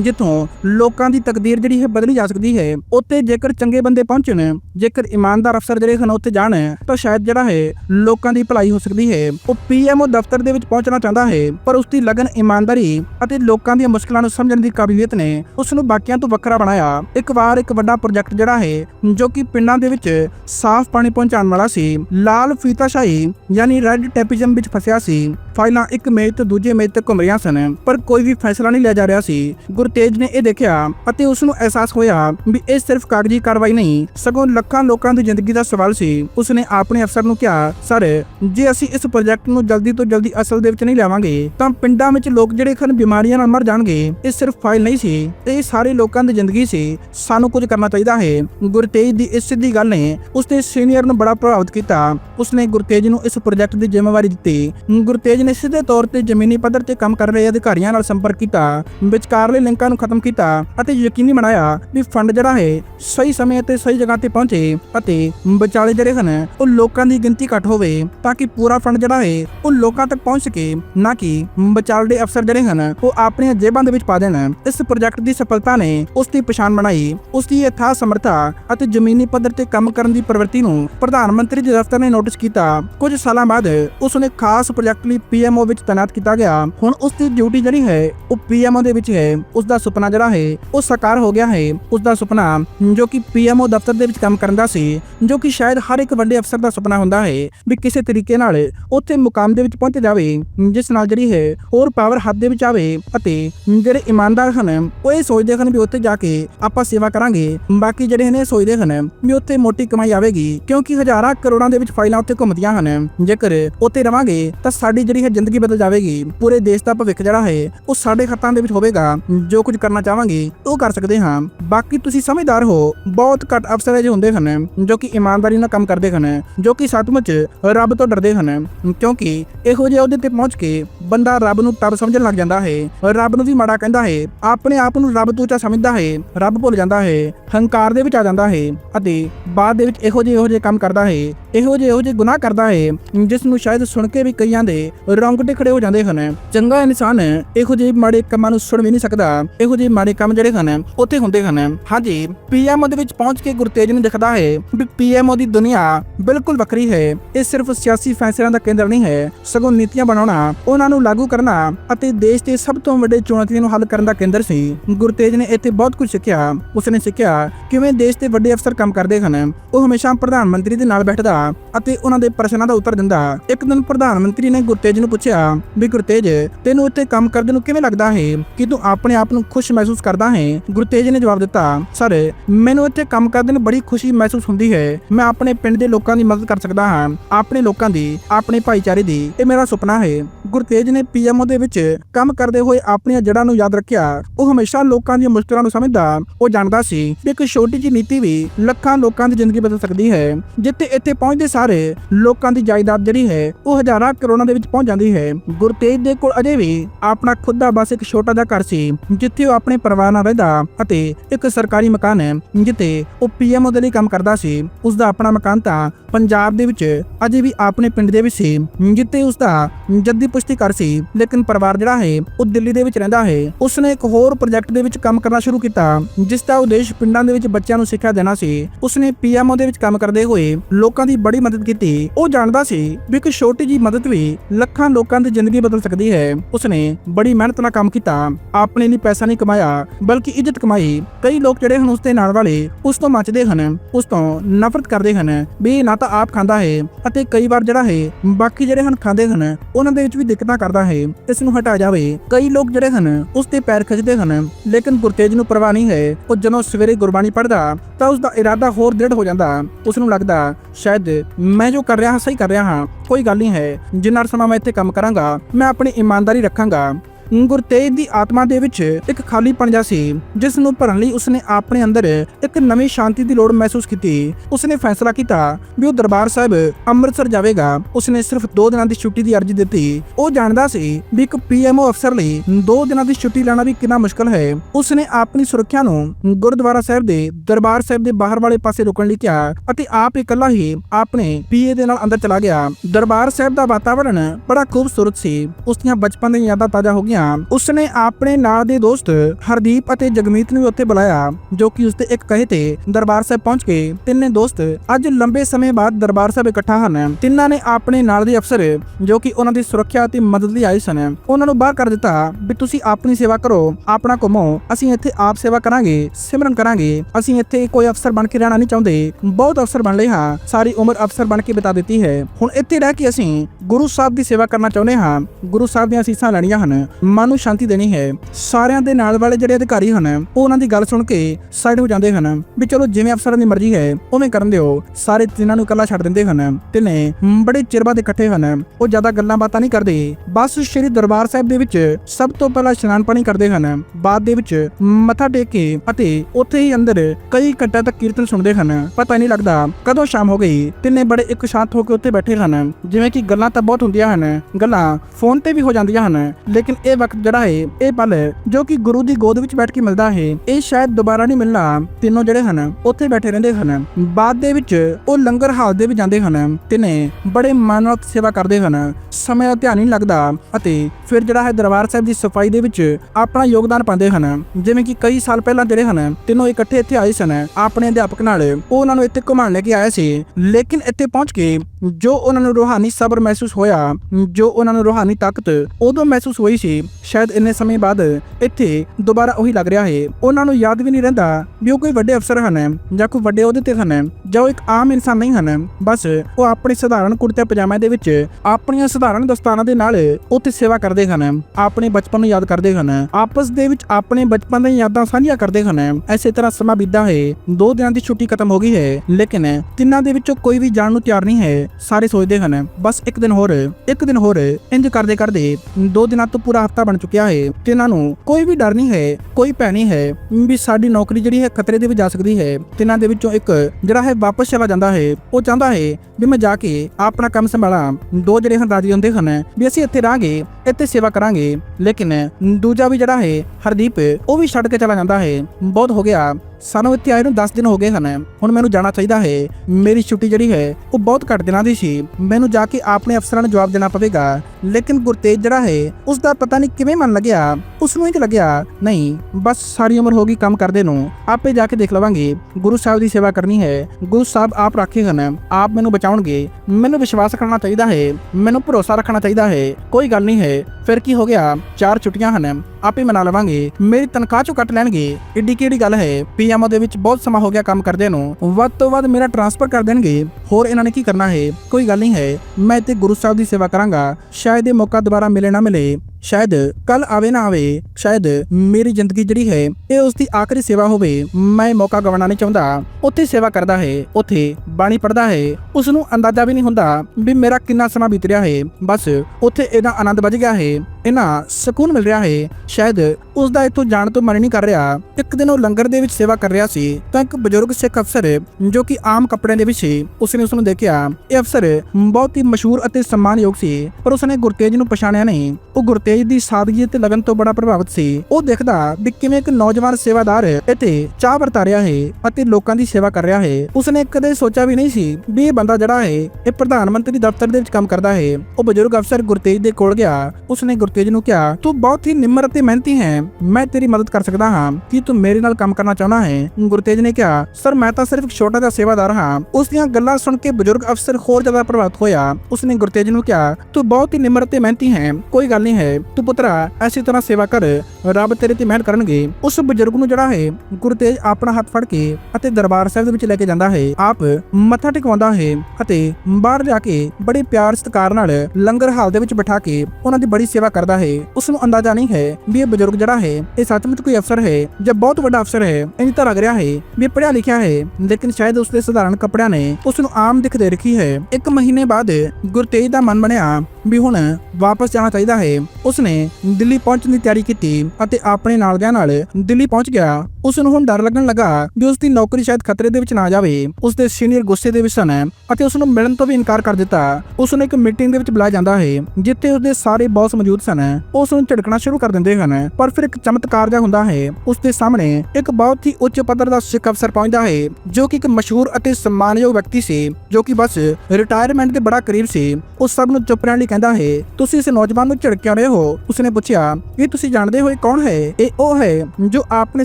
ਜਿੱਥੋਂ ਲੋਕਾਂ ਦੀ ਤਕਦੀਰ ਜਿਹੜੀ ਹੈ ਬਦਲੀ ਜਾ ਸਕਦੀ ਹੈ, ਉੱਥੇ ਜੇਕਰ ਚੰਗੇ ਬੰਦੇ ਪਹੁੰਚਣ ਜੇਕਰ ਇਮਾਨਦਾਰ ਅਫਸਰ ਜਿਹੜੇ ਹਨ ਉੱਥੇ ਜਾਣ, ਤਾਂ ਸ਼ਾਇਦ ਜਿਹੜਾ ਹੈ, ਲੋਕਾਂ ਦੀ ਭਲਾਈ ਹੋ ਸਕਦੀ ਹੈ। ਉਹ ਪੀਐਮਓ ਦਫ਼ਤਰ ਦੇ ਵਿੱਚ ਪਹੁੰਚਣਾ ਚਾਹੁੰਦਾ ਹੈ, ਪਰ ਉਸ ਦੀ ਲਗਨ ਇਮਾਨਦਾਰੀ ਅਤੇ ਲੋਕਾਂ ਦੀਆਂ ਮੁਸ਼ਕਲਾਂ ਨੂੰ ਸਮਝਣ ਦੀ ਕਾਬਲੀਅਤ ਨੇ ਉਸ ਨੂੰ ਬਾਕੀਆਂ ਤੋਂ ਵੱਖਰਾ ਬਣਾਇਆ। ਇੱਕ ਵਾਰ ਇੱਕ ਵੱਡਾ ਪ੍ਰੋਜੈਕਟ ਜਿਹੜਾ ਹੈ, ਜੋ ਕਿ ਪਿੰਡਾਂ ਦੇ ਵਿੱਚ ਸਾਫ਼ ਪਾਣੀ ਪਹੁੰਚਾਉਣ ਵਾਲਾ ਸੀ, ਲਾਲ ਫੀਤਾਸ਼ਾਹੀ ਯਾਨੀ ਰੈੱਡ ਟੈਪਿਜ਼ਮ ਵਿੱਚ ਫਸਿਆ ਸੀ। ਫਾਈਲਾਂ ਇੱਕ ਮੇਜ਼ ਤੋਂ ਦੂਜੇ ਮੇਜ਼ ਤੱਕ ਘੁੰਮ ਰਹੀਆਂ ਸਨ, ਪਰ ਕੋਈ ਵੀ ਫੈਸਲਾ ਨਹੀਂ ਲਿਆ ਜਾ ਰਿਹਾ ਸੀ। ਗੁਰਤੇਜ ਨੇ ਇਹ ਦੇਖਿਆ ਅਤੇ ਉਸ ਨੂੰ ਅਹਿਸਾਸ ਹੋਇਆ ਵੀ ਇਹ ਸਿਰਫ ਕਾਗਜ਼ੀ ਕਾਰਵਾਈ ਨਹੀਂ ਸਗੋਂ ਲੱਖਾਂ ਲੋਕਾਂ ਦੀ ਜ਼ਿੰਦਗੀ ਦਾ ਸਵਾਲ ਸੀ। ਉਸਨੇ ਆਪਣੇ ਅਫਸਰ ਨੂੰ ਕਿਹਾ, ਸਰ, ਜੇ ਅਸੀਂ ਇਸ ਪ੍ਰੋਜੈਕਟ ਨੂੰ ਜਲਦੀ ਤੋਂ ਜਲਦੀ ਅਸਲ ਦੇ ਵਿੱਚ ਨਹੀਂ ਲਿਆਵਾਂਗੇ, ਤਾਂ ਪਿੰਡਾਂ ਵਿੱਚ ਲੋਕ ਜਿਹੜੇ ਖਨ ਬਿਮਾਰੀਆਂ ਨਾਲ ਮਰ ਜਾਣਗੇ। ਇਹ ਸਿਰਫ ਫਾਈਲ ਨਹੀਂ ਸੀ। ਇਹ ਸਾਰੇ ਲੋਕਾਂ ਦੀ ਜ਼ਿੰਦਗੀ ਸੀ। ਸਾਨੂੰ ਕੁਝ ਕਰਨਾ ਚਾਹੀਦਾ ਹੈ। ਗੁਰਤੇਜ ਦੀ ਇਸ ਸਿੱਧੀ ਗੱਲ ਨੇ ਉਸਦੇ ਸੀਨੀਅਰ ਨੂੰ ਬੜਾ ਪ੍ਰਭਾਵਿਤ ਕੀਤਾ। ਉਸਨੇ ਗੁਰਤੇਜ ਨੂੰ ਇਸ ਪ੍ਰੋਜੈਕਟ ਦੀ ਜ਼ਿੰਮੇਵਾਰੀ ਦਿੱਤੀ। ਗੁਰਤੇਜ ਨੇ ਸਿੱਧੇ ਤੌਰ ਤੇ ਜ਼ਮੀਨੀ ਪੱਧਰ ਤੇ ਕੰਮ ਕਰ ਰਹੇ ਅਧਿਕਾਰੀਆਂ ਨਾਲ ਸੰਪਰਕ ਕੀਤਾ, ਵਿਚਕਾਰਲੇ ਲਿੰਕਾਂ ਨੂੰ ਖਤਮ ਕੀਤਾ ਅਤੇ ਯਕੀਨੀ ਬਣਾਇਆ ਵੀ ਫੰਡ ਜਿਹੜਾ ਹੈ, ਸਹੀ ਸਮੇਂ ਤੇ ਸਹੀ ਜਗ੍ਹਾ ਤੇ ਪਹੁੰਚੇ ਅਤੇ ਵਿਚਾਲੇ ਜਿਹੜੇ ਹਨ, ਉਹ ਲੋਕਾਂ ਦੀ ਗਿਣਤੀ ਘੱਟ ਹੋਵੇ ਤਾਂ ਕਿ ਪੂਰਾ ਫੰਡ ਜਿਹੜਾ ਹੈ, ਉਹ ਲੋਕਾਂ ਤੱਕ ਪਹੁੰਚ ਸਕੇ, ਨਾ ਕਿ ਵਿਚਾਲੇ ਅਫਸਰ ਜਿਹੜੇ ਹਨ, ਉਹ ਆਪਣੀਆਂ ਜੇਬਾਂ ਦੇ ਵਿੱਚ ਪਾ ਦੇਣ। ਇਸ ਪ੍ਰੋਜੈਕਟ ਦੀ ਸਫਲਤਾ ਨੇ ਉਸ ਦੀ ਪਛਾਣ ਬਣਾਈ, ਉਸ ਦੀ ਯਥਾ ਸਮਰੱਥਾ ਅਤੇ ਜ਼ਮੀਨੀ ਪੱਧਰ ਤੇ ਕੰਮ ਕਰਨ ਦੀ ਪ੍ਰਵਿਰਤੀ ਨੂੰ ਪ੍ਰਧਾਨ ਮੰਤਰੀ ਦੇ ਦਫ਼ਤਰ ਨੇ ਨੋਟਿਸ ਕੀਤਾ। ਕੁਝ ਸਾਲਾਂ ਬਾਅਦ ਉਸ ਨੂੰ ਖਾਸ ਪ੍ਰੋਜੈਕਟ ਲਈ ਪੀਐਮਓ ਵਿੱਚ ਤਾਇਨਾਤ ਕੀਤਾ ਗਿਆ। ਹੁਣ ਉਸ ਦੀ ਡਿਊਟੀ ਜਿਹੜੀ ਹੈ, ਉਹ ਪੀਐਮਓ ਦੇ ਵਿੱਚ ਹੈ। ਉਸ ਦਾ ਸੁਪਨਾ ਜਿਹੜਾ ਹੈ, ਉਹ ਸਾਕਾਰ ਹੋ ਗਿਆ ਹੈ। ਉਸ ਦਾ ਸੁਪਨਾ ਜੋ ਕਿ ਪੀਐਮਓ ਦਫ਼ਤਰ ਦੇ ਵਿੱਚ ਕੰਮ ਕਰਨ ਦਾ ਸੀ, ਜੋ ਕਿ ਸ਼ਾਇਦ ਹਰ ਇੱਕ ਵੱਡੇ ਅਫਸਰ ਦਾ ਸੁਪਨਾ ਹੁੰਦਾ ਹੈ ਵੀ ਕਿਸੇ ਤਰੀਕੇ ਨਾਲ ਉੱਥੇ ਮੁਕਾਮ ਦੇ ਵਿੱਚ ਪਹੁੰਚ ਜਾਵੇ, ਜਿਸ ਨਾਲ ਜਿਹੜੀ ਹੈ ਹੋਰ ਪਾਵਰ ਹੱਥ ਦੇ ਵਿੱਚ ਆਵੇ ਅਤੇ ਜਿਹੜੇ ਇਮਾਨਦਾਰ ਹਨ, ਉਹ ਇਹ ਸੋਚਦੇ ਹਨ ਵੀ ਉੱਥੇ ਜਾ ਕੇ ਆਪਾਂ ਸੇਵਾ ਕਰਾਂਗੇ। ਬਾਕੀ ਜਿਹੜੇ ਨੇ ਸੋਚਦੇ ਹਨ ਵੀ ਉੱਥੇ ਮੋਟੀ ਕਮਾਈ ਆਵੇਗੀ, ਕਿਉਂਕਿ ਹਜ਼ਾਰਾਂ ਕਰੋੜਾਂ ਦੇ ਵਿੱਚ ਫਾਈਲਾਂ ਉੱਥੇ ਘੁੰਮਦੀਆਂ ਹਨ। ਜੇਕਰ ਉੱਥੇ ਰਵਾਂਗੇ, ਤਾਂ ਸਾਡੀ ਜਿਹੜੀ ਹੈ ਜ਼ਿੰਦਗੀ ਬਦਲ ਜਾਵੇਗੀ। ਪੂਰੇ ਦੇਸ਼ ਦਾ ਭਵਿੱਖ ਜਿਹੜਾ ਹੈ, ਉਹ ਸਾਡੇ ਹੱਥਾਂ ਦੇ ਵਿੱਚ ਹੋਵੇਗਾ। ਜੋ ਕੁਝ ਕਰਨਾ ਚਾਹਾਂਗੇ, ਉਹ ਕਰ ਸਕਦੇ ਹਾਂ। ਬਾਕੀ ਤੁਸੀਂ ਸਮਝਦਾਰ ਹੋ, ਬਹੁਤ ਘੱਟ ਅਫਸਰ ਅਜੇ ਹੁੰਦੇ ਹਨ, ਜੋ ਕਿ ਇਮਾਨਦਾਰੀ ਨਾਲ ਕੰਮ ਕਰਦੇ ਹਨ, ਜੋ ਕਿ ਸੱਚਮੁੱਚ ਰੱਬ ਤੋਂ ਡਰਦੇ ਹਨ, ਕਿਉਂਕਿ ਇਹੋ ਜਿਹੇ ਅਹੁਦੇ ਤੇ ਪਹੁੰਚ ਕੇ ਬੰਦਾ ਰੱਬ ਨੂੰ ਤਬ ਸਮਝਣ ਲੱਗ ਜਾਂਦਾ ਹੈ, ਰੱਬ ਨੂੰ ਵੀ ਮਾੜਾ ਕਹਿੰਦਾ ਹੈ, ਆਪਣੇ ਆਪ ਨੂੰ ਰੱਬ ਤੋਂ ਉੱਚਾ ਸਮਝਦਾ ਹੈ, ਰੱਬ ਭੁੱਲ ਜਾਂਦਾ ਹੈ, ਹੰਕਾਰ ਦੇ ਵਿੱਚ ਆ ਜਾਂਦਾ ਹੈ, ਅਤੇ ਬਾਅਦ ਦੇ ਵਿੱਚ ਇਹੋ ਜਿਹੇ ਇਹੋ ਜਿਹੇ ਕੰਮ ਕਰਦਾ ਹੈ, ਇਹੋ ਜਿਹੇ ਇਹੋ ਜਿਹੇ ਗੁਨਾਹ ਕਰਦਾ ਹੈ, ਜਿਸ ਨੂੰ ਸ਼ਾਇਦ ਸੁਣ ਕੇ ਵੀ ਕਈਆਂ ਦੇ ਰੌਂਗਟੇ ਖੜੇ ਹੋ ਜਾਂਦੇ ਹਨ। ਚੰਗਾ ਇਨਸਾਨ ਇਹੋ ਜਿਹੇ ਮਾੜੇ ਕੰਮਾਂ ਨੂੰ ਸੁਣ ਵੀ ਨਹੀਂ ਸਕਦਾ, ਇਹੋ ਜਿਹੇ ਮਾੜੇ ਕੰਮ ਜਿਹੜੇ ਹਨ, ਉੱਥੇ ਹੁੰਦੇ ਹਨ। ਹਾਂਜੀ ਪੀਐਮਓ ਦੇ ਵਿੱਚ ਪਹੁੰਚ ਕੇ ਗੁਰਤੇਜ ਨੂੰ ਦਿਖਦਾ ਹੈ ਵੀ ਪੀਐਮਓ ਦੀ ਦੁਨੀਆ ਬਿਲਕੁਲ ਵੱਖਰੀ ਹੈ। ਇਹ ਸਿਰਫ ਸਿਆਸੀ ਫੈਸਲਿਆਂ ਦਾ ਕੇਂਦਰ ਨਹੀਂ ਹੈ, ਸਗੋਂ ਨੀਤੀਆਂ ਬਣਾਉਣਾ, ਉਹਨਾਂ ਨੂੰ ਲਾਗੂ ਕਰਨਾ ਅਤੇ ਦੇਸ਼ ਦੇ ਸਭ ਤੋਂ ਵੱਡੇ ਚੁਣੌਤੀਆਂ ਨੂੰ ਹੱਲ ਕਰਨ ਦਾ ਕੇਂਦਰ ਸੀ। ਗੁਰਤੇਜ ਨੇ ਇੱਥੇ ਬਹੁਤ ਕੁਝ ਸਿੱਖਿਆ। ਉਸਨੇ ਸਿੱਖਿਆ ਕਿਵੇਂ ਦੇਸ਼ ਦੇ ਵੱਡੇ ਅਫਸਰ ਕੰਮ ਕਰਦੇ ਹਨ। ਉਹ ਹਮੇਸ਼ਾ ਪ੍ਰਧਾਨ ਮੰਤਰੀ ਦੇ ਨਾਲ ਬੈਠਦਾ ਅਤੇ ਉਹਨਾਂ ਦੇ ਪ੍ਰਸ਼ਨਾਂ ਦਾ ਉੱਤਰ ਦਿੰਦਾ। ਇੱਕ ਦਿਨ ਪ੍ਰਧਾਨ ਮੰਤਰੀ ਨੇ ਗੁਰਤੇਜ ਨੂੰ ਪੁੱਛਿਆ ਵੀ ਗੁਰਤੇਜ ਤੈਨੂੰ ਇੱਥੇ ਕੰਮ ਕਰਦੇ ਨੂੰ ਕਿਵੇਂ ਲੱਗਦਾ ਹੈ? ਕਿ ਤੂੰ ਆਪਣੇ ਆਪ ਨੂੰ ਖੁਸ਼ ਮਹਿਸੂਸ ਕਰਦਾ ਹੈ? ਗੁਰਤੇਜ ਨੇ ਜਵਾਬ ਦਿੱਤਾ, ਸਰ, ਮੈਨੂੰ ਇੱਥੇ ਕੰਮ ਕਰਦੇ ਨੂੰ ਬੜੀ ਖੁਸ਼ੀ ਮਹਿਸੂਸ ਹੁੰਦੀ ਹੈ। ਮੈਂ ਆਪਣੇ ਪਿੰਡ ਦੇ ਲੋਕਾਂ ਦੀ ਮਦਦ ਕਰ ਸਕਦਾ ਹਾਂ। ਆਪਣੇ ਲੋਕਾਂ ਦੀ, ਆਪਣੇ ਭਾਈਚਾਰੇ ਦੀ, ਇਹ ਮੇਰਾ ਸੁਪਨਾ ਹੈ। ਗੁਰਤੇਜ ਨੇ ਪੀਐਮਓ ਦੇ ਵਿੱਚ ਕੰਮ ਕਰਦੇ ਹੋਏ ਆਪਣੀਆਂ ਜੜ੍ਹਾਂ ਨੂੰ ਯਾਦ ਰੱਖਿਆ। ਉਹ ਹਮੇਸ਼ਾ ਲੋਕਾਂ ਦੀਆਂ ਮੁਸ਼ਕਲਾਂ ਨੂੰ ਸਮਝਦਾ। ਉਹ ਜਾਣਦਾ ਸੀ ਵੀ ਇੱਕ ਛੋਟੀ ਜਿਹੀ ਨੀਤੀ ਵੀ ਲੱਖਾਂ ਲੋਕਾਂ ਦੀ ਜ਼ਿੰਦਗੀ ਬਦਲ ਸਕਦੀ ਹੈ। ਜਿੱਥੇ ਇੱਥੇ ਪਹੁੰਚਦੇ ਸਾਰੇ ਲੋਕਾਂ ਦੀ ਜਾਇਦਾਦ ਜਿਹੜੀ ਹੈ, ਉਹ ਹਜ਼ਾਰਾਂ ਕਰੋੜਾਂ ਦੇ ਵਿੱਚ ਪਹੁੰਚ ਜਾਂਦੀ ਹੈ। ਗੁਰਤੇਜ ਦੇ ਕੋਲ ਅਜੇ ਵੀ ਆਪਣਾ ਖੁਦ ਦਾ ਬਸ ਇੱਕ ਛੋਟਾ ਜਿਹਾ ਘਰ ਸੀ, ਜਿੱਥੇ ਉਹ ਆਪਣੇ ਪਰਿਵਾਰ ਨਾਲ ਰਹਿੰਦਾ ਅਤੇ ਇੱਕ ਸਰਕਾਰੀ ਮਕਾਨ ਹੈ, ਜਿੱਥੇ ਉਹ ਪੀਐਮਓ ਦੇ ਲਈ ਕੰਮ ਕਰਦਾ ਸੀ ਉਸ ਦਾ ਆਪਣਾ ਮਕਾਨ ਤਾਂ ਪੰਜਾਬ ਦੇ ਵਿੱਚ ਅਜੇ ਵੀ ਆਪਣੇ ਪਿੰਡ ਦੇ ਵਿੱਚ ਸੀ। ਜਿੱਥੇ ਉਸ ਦਾ ਜੱਦੀ ਪੁਸ਼ਤੀ ਕਰ ਸੀ, ਲੇਕਿਨ ਪਰਿਵਾਰ ਜਿਹੜਾ ਹੈ, ਉਹ ਦਿੱਲੀ ਦੇ ਵਿੱਚ ਰਹਿੰਦਾ ਹੈ। ਉਸਨੇ ਇੱਕ ਹੋਰ ਪ੍ਰੋਜੈਕਟ ਦੇ ਵਿੱਚ ਕੰਮ ਕਰਨਾ ਸ਼ੁਰੂ ਕੀਤਾ, ਜਿਸ ਦਾ ਉਦੇਸ਼ ਪਿੰਡਾਂ ਦੇ ਵਿੱਚ ਬੱਚਿਆਂ ਨੂੰ ਸਿੱਖਿਆ ਦੇਣਾ ਸੀ। ਉਸਨੇ ਪੀਐਮਓ ਦੇ ਵਿੱਚ ਕੰਮ ਕਰਦੇ ਹੋਏ ਲੋਕਾਂ ਦੀ ਬੜੀ ਮਦਦ ਕੀਤੀ। ਉਹ ਜਾਣਦਾ ਸੀ ਵੀ ਇੱਕ ਛੋਟੀ ਜੀ ਮਦਦ ਵੀ ਲੱਖਾਂ ਲੋਕਾਂ ਦੀ ਜ਼ਿੰਦਗੀ ਬਦਲ ਸਕਦੀ ਹੈ। ਉਸਨੇ ਬੜੀ ਮਿਹਨਤ ਨਾਲ ਕੰਮ ਕੀਤਾ, ਆਪਣੇ ਲਈ ਪੈਸਾ ਨਹੀਂ ਕਮਾਇਆ, ਬਲਕਿ ਇੱਜ਼ਤ ਕਮਾਈ। ਕਈ ਲੋਕ ਜਿਹੜੇ ਹਨ ਉਸ ਦੇ ਨਾਲ ਵਾਲੇ, ਉਸ ਤੋਂ ਮੱਚਦੇ ਹਨ, ਉਸ ਤੋਂ ਨਫ਼ਰਤ ਕਰਦੇ ਹਨ ਵੀ ਨਾ ਤਾਂ ਆਪ ਖਾਂਦਾ ਹੈ ਅਤੇ ਕਈ ਵਾਰ ਜਿਹੜਾ ਹੈ, ਬਾਕੀ ਜਿਹੜੇ ਹਨ ਖਾਂਦੇ ਹਨ, ਉਹਨਾਂ ਦੇ ਵਿੱਚ ਵੀ ਦਿੱਕਤਾਂ ਕਰਦਾ ਹੈ, ਇਸ ਨੂੰ ਹਟਾ ਜਾਵੇ। ਕਈ ਲੋਕ ਜਿਹੜੇ ਹਨ, ਉਸ ਦੇ ਪੈਰ ਖਿੱਚਦੇ ਹਨ, ਲੇਕਿਨ ਗੁਰਤੇਜ ਨੂੰ ਪਰਵਾਹ ਨਹੀਂ ਹੈ। ਉਹ ਜਦੋਂ ਸਵੇਰੇ ਗੁਰਬਾਣੀ ਪੜਦਾ ਤਾਂ ਉਸ ਦਾ ਇਰਾਦਾ ਹੋਰ ਦ੍ਰਿੜ ਹੋ ਜਾਂਦਾ। ਉਸ ਨੂੰ ਲੱਗਦਾ, ਸ਼ਾਇਦ ਮੈਂ ਜੋ ਕਰ ਰਿਹਾ ਹਾਂ, ਸਹੀ ਕਰ ਰਿਹਾ ਹਾਂ, ਕੋਈ ਗੱਲ ਨਹੀਂ ਹੈ। ਜਿੰਨਾ ਸਮਾਂ ਮੈਂ ਇੱਥੇ ਕੰਮ ਕਰਾਂਗਾ, ਮੈਂ ਆਪਣੀ ਇਮਾਨਦਾਰੀ ਰੱਖਾਂਗਾ। ਗੁਰਤੇਜ ਦੀ ਆਤਮਾ ਦੇ ਵਿੱਚ ਇੱਕ ਖਾਲੀਪਣ ਜਿਹਾ ਸੀ, ਜਿਸ ਨੂੰ ਭਰਨ ਲਈ ਉਸਨੇ ਆਪਣੇ ਅੰਦਰ ਇੱਕ ਨਵੀਂ ਸ਼ਾਂਤੀ ਦੀ ਲੋੜ ਮਹਿਸੂਸ ਕੀਤੀ। ਉਸਨੇ ਫੈਸਲਾ ਕੀਤਾ ਵੀ ਉਹ ਦਰਬਾਰ ਸਾਹਿਬ ਅੰਮ੍ਰਿਤਸਰ ਜਾਵੇਗਾ। ਉਸਨੇ ਸਿਰਫ 2 ਦਿਨਾਂ ਦੀ ਛੁੱਟੀ ਦੀ ਅਰਜ਼ੀ ਦਿੱਤੀ। ਉਹ ਜਾਣਦਾ ਸੀ ਵੀ ਇੱਕ ਪੀਐਮਓ ਅਫਸਰ ਲਈ 2 ਦਿਨਾਂ ਦੀ ਛੁੱਟੀ ਲੈਣਾ ਵੀ ਕਿੰਨਾ ਮੁਸ਼ਕਲ ਹੈ। ਉਸਨੇ ਆਪਣੀ ਸੁਰੱਖਿਆ ਨੂੰ ਗੁਰਦੁਆਰਾ ਸਾਹਿਬ ਦੇ ਦਰਬਾਰ ਸਾਹਿਬ ਦੇ ਬਾਹਰ ਵਾਲੇ ਪਾਸੇ ਰੁਕਣ ਲਈ ਕਿਹਾ ਅਤੇ ਆਪ ਇਕੱਲਾ ਹੀ ਆਪਣੇ ਪੀਏ ਦੇ ਨਾਲ ਅੰਦਰ ਚਲਾ ਗਿਆ। ਦਰਬਾਰ ਸਾਹਿਬ ਦਾ ਵਾਤਾਵਰਣ ਬੜਾ ਖੂਬਸੂਰਤ ਸੀ। ਉਸ ਦੀਆਂ ਬਚਪਨ ਦੀਆਂ ਯਾਦਾਂ ਤਾਜ਼ਾ ਹੋ ਗਈਆਂ। ਉਸਨੇ ਆਪਣੇ ਨਾਲ ਦੇ ਦੋਸਤ ਹਰਦੀਪ ਅਤੇ ਜਗਮੀਤ ਨੂੰ ਉੱਥੇ ਬੁਲਾਇਆ, ਜੋ ਕਿ ਉਸਦੇ ਇੱਕ ਕਹੇ ਤੇ ਦਰਬਾਰ ਸਾਹਿਬ ਪਹੁੰਚ ਗਏ। ਤਿੰਨੇ ਦੋਸਤ ਅੱਜ ਲੰਬੇ ਸਮੇਂ ਬਾਅਦ ਦਰਬਾਰ ਸਾਹਿਬ ਇਕੱਠਾ ਹਨ। ਤਿੰਨਾਂ ਨੇ ਆਪਣੇ ਨਾਲ ਦੇ ਅਫਸਰ, ਜੋ ਕਿ ਉਹਨਾਂ ਦੀ ਸੁਰੱਖਿਆ ਅਤੇ ਮਦਦ ਲਈ ਆਏ ਸਨ, ਉਹਨਾਂ ਨੂੰ ਬਾਹਰ ਕਰ ਦਿੱਤਾ ਵੀ ਤੁਸੀਂ ਆਪਣੀ ਸੇਵਾ ਕਰੋ, ਆਪਣਾ ਘੁੰਮੋ, ਅਸੀਂ ਇੱਥੇ ਆਪ ਸੇਵਾ ਕਰਾਂਗੇ, ਸਿਮਰਨ ਕਰਾਂਗੇ। ਅਸੀਂ ਇੱਥੇ ਕੋਈ ਅਫਸਰ ਬਣ ਕੇ ਰਹਿਣਾ ਨਹੀਂ ਚਾਹੁੰਦੇ। ਬਹੁਤ ਅਫਸਰ ਬਣ ਲਏ ਹਾਂ। ਸਾਰੀ ਉਮਰ ਅਫਸਰ ਬਣ ਕੇ ਬਿਤਾ ਦਿੱਤੀ ਹੈ। ਹੁਣ ਇੱਥੇ ਰਹਿ ਕੇ ਅਸੀਂ ਗੁਰੂ ਸਾਹਿਬ ਦੀ ਸੇਵਾ ਕਰਨਾ ਚਾਹੁੰਦੇ ਹਾਂ। ਗੁਰੂ ਸਾਹਿਬ ਦੀਆਂ ਅਸੀਸਾਂ ਲੈਣੀਆਂ ਹਨ। ਮਨ ਨੂੰ ਸ਼ਾਂਤੀ ਦੇਣੀ ਹੈ। ਸਾਰਿਆਂ ਦੇ ਨਾਲ ਵਾਲੇ ਜਿਹੜੇ ਅਧਿਕਾਰੀ ਹਨ, ਉਹ ਉਹਨਾਂ ਦੀ ਗੱਲ ਸੁਣ ਕੇ ਸਾਈਡ ਹੋ ਜਾਂਦੇ ਹਨ ਵੀ ਚਲੋ ਜਿਵੇਂ ਅਫਸਰਾਂ ਦੀ ਮਰਜ਼ੀ ਹੈ, ਉਵੇਂ ਕਰਨ ਦਿਓ। ਸਾਰੇ ਤਿੰਨਾਂ ਨੂੰ ਇਕੱਲਾ ਛੱਡ ਦਿੰਦੇ ਹਨ। ਤਿੰਨੇ ਬੜੇ ਚਿਰ ਬਾਅਦ ਇਕੱਠੇ ਹਨ। ਉਹ ਜ਼ਿਆਦਾ ਗੱਲਾਂ ਬਾਤਾਂ ਨਹੀਂ ਕਰਦੇ। ਬਸ ਸ਼੍ਰੀ ਦਰਬਾਰ ਸਾਹਿਬ ਦੇ ਵਿੱਚ ਸਭ ਤੋਂ ਪਹਿਲਾਂ ਇਸ਼ਨਾਨ ਪਾਣੀ ਕਰਦੇ ਹਨ। ਬਾਅਦ ਦੇ ਵਿੱਚ ਮੱਥਾ ਟੇਕ ਕੇ ਅਤੇ ਉੱਥੇ ਹੀ ਅੰਦਰ ਕਈ ਘੰਟਿਆਂ ਤੱਕ ਕੀਰਤਨ ਸੁਣਦੇ ਹਨ। ਪਤਾ ਹੀ ਨਹੀਂ ਲੱਗਦਾ ਕਦੋਂ ਸ਼ਾਮ ਹੋ ਗਈ। ਤਿੰਨੇ ਬੜੇ ਇੱਕ ਸ਼ਾਂਤ ਹੋ ਕੇ ਉੱਥੇ ਬੈਠੇ ਹਨ। ਜਿਵੇਂ ਕਿ ਗੱਲਾਂ ਤਾਂ ਬਹੁਤ ਹੁੰਦੀਆਂ ਹਨ। ਗੱਲਾਂ ਫੋਨ ਤੇ ਵੀ ਹੋ ਜਾਂਦੀਆਂ ਹਨ, ਲੇਕਿਨ ਇਹ ਵਕਤ ਜਿਹੜਾ ਹੈ, ਇਹ ਪਲ ਜੋ ਕਿ ਗੁਰੂ ਦੀ ਗੋਦ ਵਿੱਚ ਬੈਠ ਕੇ ਮਿਲਦਾ ਹੈ, ਇਹ ਸ਼ਾਇਦ ਦੁਬਾਰਾ ਨਹੀਂ ਮਿਲਣਾ, ਤਿੰਨੋਂ ਜਿਹੜੇ ਹਨ, ਉੱਥੇ ਬੈਠੇ ਰਹਿੰਦੇ ਹਨ। ਬਾਅਦ ਦੇ ਵਿੱਚ ਉਹ ਲੰਗਰ ਹਾਲ ਦੇ ਵੀ ਜਾਂਦੇ ਹਨ, ਤਿੰਨੇ ਬੜੇ ਮਨ ਨਾਲ ਸੇਵਾ ਕਰਦੇ ਹਨ। ਸਮੇਂ ਦਾ ਧਿਆਨ ਨਹੀਂ ਲੱਗਦਾ ਅਤੇ ਫਿਰ ਜਿਹੜਾ ਹੈ ਦਰਬਾਰ ਸਾਹਿਬ ਦੀ ਸਫ਼ਾਈ ਦੇ ਵਿੱਚ ਆਪਣਾ ਯੋਗਦਾਨ ਪਾਉਂਦੇ ਹਨ। ਜਿਵੇਂ ਕਿ ਕਈ ਸਾਲ ਪਹਿਲਾਂ ਜਿਹੜੇ ਹਨ, ਤਿੰਨੋਂ ਇਕੱਠੇ ਇੱਥੇ ਆਏ ਸਨ। ਆਪਣੇ ਅਧਿਆਪਕ ਨਾਲ ਉਹ ਉਹਨਾਂ ਨੂੰ ਇੱਥੇ ਘੁਮਾਉਣ ਲੈ ਕੇ ਆਇਆ ਸੀ। ਲੇਕਿਨ ਇੱਥੇ ਪਹੁੰਚ ਕੇ ਜੋ ਉਹਨਾਂ ਨੂੰ ਰੂਹਾਨੀ ਸਬਰ ਮਹਿਸੂਸ ਹੋਇਆ, ਜੋ ਉਹਨਾਂ ਨੂੰ ਰੂਹਾਨੀ ਤਾਕਤ ਉਦੋਂ ਮਹਿਸੂਸ ਹੋਈ ਸੀ ਸ਼ਾਇਦ ਇੰਨੇ ਸਮੇਂ ਬਾਅਦ ਇੱਥੇ ਦੁਬਾਰਾ ਉਹੀ ਲੱਗ ਰਿਹਾ ਹੈ। ਉਹਨਾਂ ਨੂੰ ਯਾਦ ਵੀ ਨਹੀਂ ਰਹਿੰਦਾ ਵੀ ਉਹ ਕੋਈ ਵੱਡੇ ਅਫਸਰ ਹਨ ਜਾਂ ਕੋਈ ਵੱਡੇ ਅਹੁਦੇ ਤੇ ਹਨ ਜਾਂ ਉਹ ਇੱਕ ਆਮ ਇਨਸਾਨ ਨਹੀਂ ਹਨ। ਬਸ ਉਹ ਆਪਣੇ ਸਧਾਰਨ ਕੁੜਤੇ ਪਜਾਮੇ ਦੇ ਵਿੱਚ ਆਪਣੀਆਂ ਸਧਾਰਨ ਦਸਤਾਨਾਂ ਦੇ ਨਾਲ ਉੱਥੇ ਸੇਵਾ ਕਰਦੇ ਹਨ। ਆਪਣੇ ਬਚਪਨ ਨੂੰ ਯਾਦ ਕਰਦੇ ਹਨ। ਆਪਸ ਦੇ ਵਿੱਚ ਆਪਣੇ ਬਚਪਨ ਦੀਆਂ ਯਾਦਾਂ ਸਾਂਝੀਆਂ ਕਰਦੇ ਹਨ। ਐਸੇ ਤਰ੍ਹਾਂ ਸਮਾਂ ਬੀਤਦਾ ਹੈ। ਦੋ ਦਿਨਾਂ ਦੀ ਛੁੱਟੀ ਖਤਮ ਹੋ ਗਈ ਹੈ। ਲੇਕਿਨ ਤਿੰਨਾਂ ਦੇ ਵਿੱਚੋਂ ਕੋਈ ਵੀ ਜਾਣ ਨੂੰ ਤਿਆਰ ਨਹੀਂ ਹੈ। ਸਾਰੇ ਸੋਚਦੇ ਹਨ, ਬਸ ਇੱਕ ਦਿਨ ਹੋਰ, ਇੱਕ ਦਿਨ ਹੋਰ ਇੰਜ ਕਰਦੇ ਕਰਦੇ ਦੋ ਦਿਨਾਂ ਤੋਂ ਪੂਰਾ ਹਫਤਾ ਬਣ ਚੁੱਕਿਆ ਹੈ ਤੇ ਨੂੰ ਕੋਈ ਵੀ ਡਰ ਨਹੀਂ ਹੈ, ਕੋਈ ਭੈ ਨਹੀਂ ਹੈ ਵੀ ਸਾਡੀ ਨੌਕਰੀ ਜਿਹੜੀ ਹੈ ਖਤਰੇ ਦੇ ਵਿੱਚ ਜਾ ਸਕਦੀ ਹੈ। ਤਿੰਨਾਂ ਦੇ ਵਿੱਚੋਂ ਇੱਕ ਜਿਹੜਾ ਹੈ ਵਾਪਸ ਚਲਾ ਜਾਂਦਾ ਹੈ। ਉਹ ਚਾਹੁੰਦਾ ਹੈ ਵੀ ਮੈਂ ਜਾ ਕੇ ਆਪਣਾ ਕੰਮ ਸੰਭਾਲਾਂ। ਦੋ ਜਿਹੜੇ ਹਨ ਰਾਜੀ ਹੁੰਦੇ ਹਨ ਵੀ ਅਸੀਂ ਇੱਥੇ ਰਹਾਂਗੇ, ਇੱਥੇ ਸੇਵਾ ਕਰਾਂਗੇ। ਲੇਕਿਨ ਦੂਜਾ ਵੀ ਜਿਹੜਾ ਹੈ ਹਰਦੀਪ, ਉਹ ਵੀ ਛੱਡ ਕੇ ਚਲਾ ਜਾਂਦਾ ਹੈ। ਬਹੁਤ ਹੋ ਗਿਆ। ਸਾਨੂੰ ਇੱਥੇ ਆਏ ਨੂੰ 10 ਦਿਨ ਹੋ ਗਏ ਹਨ। ਹੁਣ ਮੈਨੂੰ ਜਾਣਾ ਚਾਹੀਦਾ ਹੈ। ਮੇਰੀ ਛੁੱਟੀ ਜਿਹੜੀ ਹੈ, ਉਹ ਬਹੁਤ ਘੱਟ ਦਿਨਾਂ ਦੀ ਸੀ। ਮੈਨੂੰ ਜਾ ਕੇ ਆਪਣੇ ਅਫਸਰਾਂ ਨੂੰ ਜਵਾਬ ਦੇਣਾ ਪਵੇਗਾ। ਲੇਕਿਨ ਗੁਰਤੇਜ ਜਿਹੜਾ ਹੈ ਉਸ ਦਾ ਪਤਾ ਨਹੀਂ ਕਿਵੇਂ ਮਨ ਲੱਗਿਆ। ਉਸ ਨੂੰ ਇੰਜ ਲੱਗਿਆ, ਨਹੀਂ, ਬਸ ਸਾਰੀ ਉਮਰ ਹੋ ਗਈ ਕੰਮ ਕਰਦੇ ਨੂੰ। ਆਪੇ ਜਾ ਕੇ ਦੇਖ ਲਵਾਂਗੇ। ਗੁਰੂ ਸਾਹਿਬ ਦੀ ਸੇਵਾ ਕਰਨੀ ਹੈ। ਗੁਰੂ ਸਾਹਿਬ ਆਪ ਰੱਖੇ ਹਨ। ਆਪ ਮੈਨੂੰ ਬਚਾਉਣਗੇ। ਮੈਨੂੰ ਵਿਸ਼ਵਾਸ ਕਰਨਾ ਚਾਹੀਦਾ ਹੈ। ਮੈਨੂੰ ਭਰੋਸਾ ਰੱਖਣਾ ਚਾਹੀਦਾ ਹੈ। ਕੋਈ ਗੱਲ ਨਹੀਂ ਹੈ। ਫਿਰ ਕੀ ਹੋ ਗਿਆ? ਚਾਰ ਛੁੱਟੀਆਂ ਹਨ, ਆਪੇ ਮਨਾ ਲਵਾਂਗੇ। ਮੇਰੀ ਤਨਖਾਹ ਚੋਂ ਕੱਟ ਲੈਣਗੇ। ਏਡੀ ਕਿਹੜੀ ਗੱਲ ਹੈ? ਪੀਐਮਓ ਦੇ ਵਿੱਚ ਬਹੁਤ ਸਮਾਂ ਹੋ ਗਿਆ ਕੰਮ ਕਰਦੇ ਨੂੰ। ਵੱਧ ਤੋਂ ਵੱਧ ਮੇਰਾ ਟਰਾਂਸਫਰ ਕਰ ਦੇਣਗੇ। ਹੋਰ ਇਹਨਾਂ ਨੇ ਕੀ ਕਰਨਾ ਹੈ? ਕੋਈ ਗੱਲ ਨਹੀਂ ਹੈ। ਮੈਂ ਇੱਥੇ ਗੁਰੂ ਸਾਹਿਬ ਦੀ ਸੇਵਾ ਕਰਾਂਗਾ। ਸ਼ਾਇਦ ਇਹ ਮੌਕਾ ਦੁਬਾਰਾ ਮਿਲੇ ਨਾ ਮਿਲੇ। ਸ਼ਾਇਦ ਕੱਲ ਆਵੇ ਨਾ ਆਵੇ, ਸ਼ਾਇਦ ਮੇਰੀ ਜ਼ਿੰਦਗੀ ਜਿਹੜੀ ਹੈ, ਇਹ ਉਸ ਦੀ ਆਖਰੀ ਸੇਵਾ ਹੋਵੇ, ਮੈਂ ਮੌਕਾ ਗਵਾਉਣਾ ਨਹੀਂ ਚਾਹੁੰਦਾ। ਉੱਥੇ ਸੇਵਾ ਕਰਦਾ ਹੈ, ਉੱਥੇ ਬਾਣੀ ਪੜਦਾ ਹੈ ਉਸ ਨੂੰ ਅੰਦਾਜ਼ਾ ਵੀ ਨਹੀਂ ਹੁੰਦਾ ਵੀ ਮੇਰਾ ਕਿੰਨਾ ਸਮਾਂ ਬੀਤ ਰਿਹਾ ਹੈ। ਬਸ ਉੱਥੇ ਇਹਦਾ ਆਨੰਦ ਵੱਜ ਗਿਆ ਹੈ। ਇਹਨਾਂ ਸਕੂਨ ਮਿਲ ਰਿਹਾ ਹੈ, ਸ਼ਾਇਦ ਉਸ ਦਾ ਇੱਥੋਂ ਜਾਣ ਤੋਂ ਮਨ ਨਹੀਂ ਕਰ ਰਿਹਾ। ਇੱਕ ਦਿਨ ਉਹ ਲੰਗਰ ਦੇ ਵਿੱਚ ਸੇਵਾ ਕਰ ਰਿਹਾ ਸੀ, ਤਾਂ ਇੱਕ ਬਜ਼ੁਰਗ ਸਿੱਖ ਅਫਸਰ ਜੋ ਕਿ ਆਮ ਕੱਪੜਿਆਂ ਦੇ ਵਿੱਚ ਸੀ, ਉਸਨੇ ਉਸ ਨੂੰ ਦੇਖਿਆ। ਇਹ ਅਫਸਰ ਬਹੁਤ ਹੀ ਮਸ਼ਹੂਰ ਅਤੇ ਸਨਮਾਨਯੋਗ ਸੀ, ਪਰ ਉਸਨੇ ਗੁਰਤੇਜ ਨੂੰ ਪਛਾਣਿਆ ਨਹੀਂ। ਉਹ ਗੁਰਤੇਜ ਦੀ ਸਾਦਗੀ ਤੇ ਲਗਨ ਤੋਂ ਬੜਾ ਪ੍ਰਭਾਵਿਤ ਸੀ। ਉਹ ਦੇਖਦਾ ਵੀ ਕਿਵੇਂ ਇੱਕ ਨੌਜਵਾਨ ਸੇਵਾਦਾਰ ਇੱਥੇ ਚਾਹ ਵਰਤਾ ਰਿਹਾ ਹੈ ਅਤੇ ਲੋਕਾਂ ਦੀ ਸੇਵਾ ਕਰ ਰਿਹਾ ਹੈ। ਉਸਨੇ ਕਦੇ ਸੋਚਿਆ ਵੀ ਨਹੀਂ ਸੀ ਵੀ ਇਹ ਬੰਦਾ ਜਿਹੜਾ ਹੈ, ਇਹ ਪ੍ਰਧਾਨ ਮੰਤਰੀ ਦਫ਼ਤਰ ਦੇ ਵਿੱਚ ਕੰਮ ਕਰਦਾ ਹੈ। ਉਹ ਬਜ਼ੁਰਗ ਅਫਸਰ ਗੁਰਤੇਜ ਦੇ ਕੋਲ ਗਿਆ। ਉਸਨੇ ਗੁਰਤੇਜ ਨੂੰ ਕਿਹਾ, ਤੂੰ ਬਹੁਤ ਹੀ ਨਿਮਰ ਅਤੇ ਮਿਹਨਤੀ ਹੈ। ਮੈਂ ਤੇਰੀ ਮਦਦ ਕਰ ਸਕਦਾ ਹਾਂ। ਕੀ ਤੂੰ ਮੇਰੇ ਨਾਲ ਕੰਮ ਕਰਨਾ ਚਾਹੁੰਦਾ ਹੈ? ਗੁਰਤੇਜ ਨੇ ਕਿਹਾ, ਸਰ, ਮੈਂ ਤਾਂ ਸਿਰਫ ਇੱਕ ਛੋਟਾ ਜਿਹਾ ਸੇਵਾਦਾਰ ਹਾਂ। ਉਸ ਦੀਆਂ ਗੱਲਾਂ ਸੁਣ ਕੇ ਬਜ਼ੁਰਗ ਅਫਸਰ ਹੋਰ ਜ਼ਿਆਦਾ ਪ੍ਰਭਾਵਿਤ ਹੋਇਆ। ਉਸਨੇ ਗੁਰਤੇਜ ਨੂੰ ਕਿਹਾ, ਤੂੰ ਬਹੁਤ ਹੀ ਨਿਮਰ ਅਤੇ ਮਿਹਨਤੀ ਹੈ। ਕੋਈ ਗੱਲ ਨਹੀਂ ਹੈ। ਤੂੰ ਪੁੱਤਰਾ, ਐਸੀ ਤਰ੍ਹਾਂ ਸੇਵਾ ਕਰ। ਰੱਬ ਤੇਰੇ ਤੇ ਮਿਹਰ ਕਰਨਗੇ। ਉਸ ਬਜ਼ੁਰਗ ਨੂੰ ਜਿਹੜਾ ਹੈ ਗੁਰਤੇਜ ਆਪਣਾ ਹੱਥ ਫੜ ਕੇ ਅਤੇ ਦਰਬਾਰ ਸਾਹਿਬ ਦੇ ਵਿੱਚ ਲੈ ਕੇ ਜਾਂਦਾ ਹੈ। ਆਪ ਮੱਥਾ ਟਿਕਵਾਉਂਦਾ ਹੈ ਅਤੇ ਬਾਹਰ ਜਾ ਕੇ ਬੜੇ ਪਿਆਰ ਸਤਿਕਾਰ ਨਾਲ ਲੰਗਰ ਹਾਲ ਦੇ ਵਿੱਚ ਬਿਠਾ ਕੇ ਉਹਨਾਂ ਦੀ ਬੜੀ ਸੇਵਾ ਕਰਦਾ ਹੈ ਉਸ ਨੂੰ ਅੰਦਾਜ਼ਾ ਨਹੀਂ ਹੈ ਵੀ ਇਹ ਬਜ਼ੁਰਗ ਜਿਹੜਾ ਹੈ, ਇਹ ਸੱਚਮੁੱਚ ਕੋਈ ਅਫਸਰ ਹੈ ਜਾਂ ਬਹੁਤ ਵੱਡਾ ਅਫਸਰ ਹੈ ਇੰਜ ਤਾਂ ਲੱਗ ਰਿਹਾ ਹੈ ਵੀ ਇਹ ਪੜ੍ਹਿਆ ਲਿਖਿਆ ਹੈ, ਲੇਕਿਨ ਸ਼ਾਇਦ ਉਸ ਦੇ ਸਧਾਰਨ ਕੱਪੜਿਆਂ ਨੇ ਉਸ ਨੂੰ ਆਮ ਦਿਖ ਦੇ ਰੱਖੀ ਹੈ। ਇੱਕ ਮਹੀਨੇ ਬਾਅਦ ਗੁਰਤੇਜ ਦਾ ਮਨ ਬਣਿਆ ਵੀ ਹੁਣ ਵਾਪਸ ਜਾਣਾ ਚਾਹੀਦਾ ਹੈ। ਉਸਨੇ ਦਿੱਲੀ ਪਹੁੰਚਣ ਦੀ ਤਿਆਰੀ ਕੀਤੀ ਅਤੇ ਆਪਣੇ ਨਾਲਦਿਆਂ ਨਾਲ ਦਿੱਲੀ ਪਹੁੰਚ ਗਿਆ। ਉਸ ਨੂੰ ਹੁਣ ਡਰ ਲੱਗਣ ਲੱਗਾ ਵੀ ਉਸ ਦੀ ਨੌਕਰੀ ਸ਼ਾਇਦ ਖਤਰੇ ਦੇ ਵਿੱਚ ਨਾ ਜਾਵੇ। ਉਸ ਦੇ ਸੀਨੀਅਰ ਗੁੱਸੇ ਦੇ ਵਿੱਚ ਸਨ ਅਤੇ ਉਸ ਨੂੰ ਮਿਲਣ ਤੋਂ ਵੀ ਇਨਕਾਰ ਕਰ ਦਿੱਤਾ। ਉਸ ਨੂੰ ਇੱਕ ਮੀਟਿੰਗ ਦੇ ਵਿੱਚ ਬੁਲਾਇਆ ਜਾਂਦਾ ਹੈ, ਜਿੱਥੇ ਉਸ ਦੇ ਸਾਰੇ ਬੌਸ ਮੌਜੂਦ ਸਨ। ਉਸ ਨੂੰ ਝਿੜਕਣਾ ਸ਼ੁਰੂ ਕਰ ਦਿੰਦੇ ਹਨ, ਪਰ ਫਿਰ ਇੱਕ ਚਮਤਕਾਰ ਜਿਹਾ ਹੁੰਦਾ ਹੈ। ਉਸ ਦੇ ਸਾਹਮਣੇ ਇੱਕ ਬਹੁਤ ਹੀ ਉੱਚ ਪੱਧਰ ਦਾ ਸਿੱਖ ਅਫਸਰ ਪਹੁੰਚਦਾ ਹੈ, ਜੋ ਕਿ ਇੱਕ ਮਸ਼ਹੂਰ ਅਤੇ ਸਨਮਾਨਯੋਗ ਵਿਅਕਤੀ ਸੀ, ਜੋ ਕਿ ਬਸ ਰਿਟਾਇਰਮੈਂਟ ਦੇ ਬੜਾ ਕਰੀਬ ਸੀ। ਉਸ ਸਭ ਨੂੰ ਚੁੱਪ ਰਹਿਣ ਲਈ ਕਹਿੰਦਾ ਹੈ, ਤੁਸੀਂ ਇਸ ਨੌਜਵਾਨ ਨੂੰ ਝਿੜਕ ਰਹੇ ਹੋ? ਉਸਨੇ ਪੁੱਛਿਆ, ਇਹ ਤੁਸੀਂ ਜਾਣਦੇ ਹੋ ਇਹ ਕੌਣ ਹੈ? ਇਹ ਉਹ ਹੈ ਜੋ ਆਪਣੇ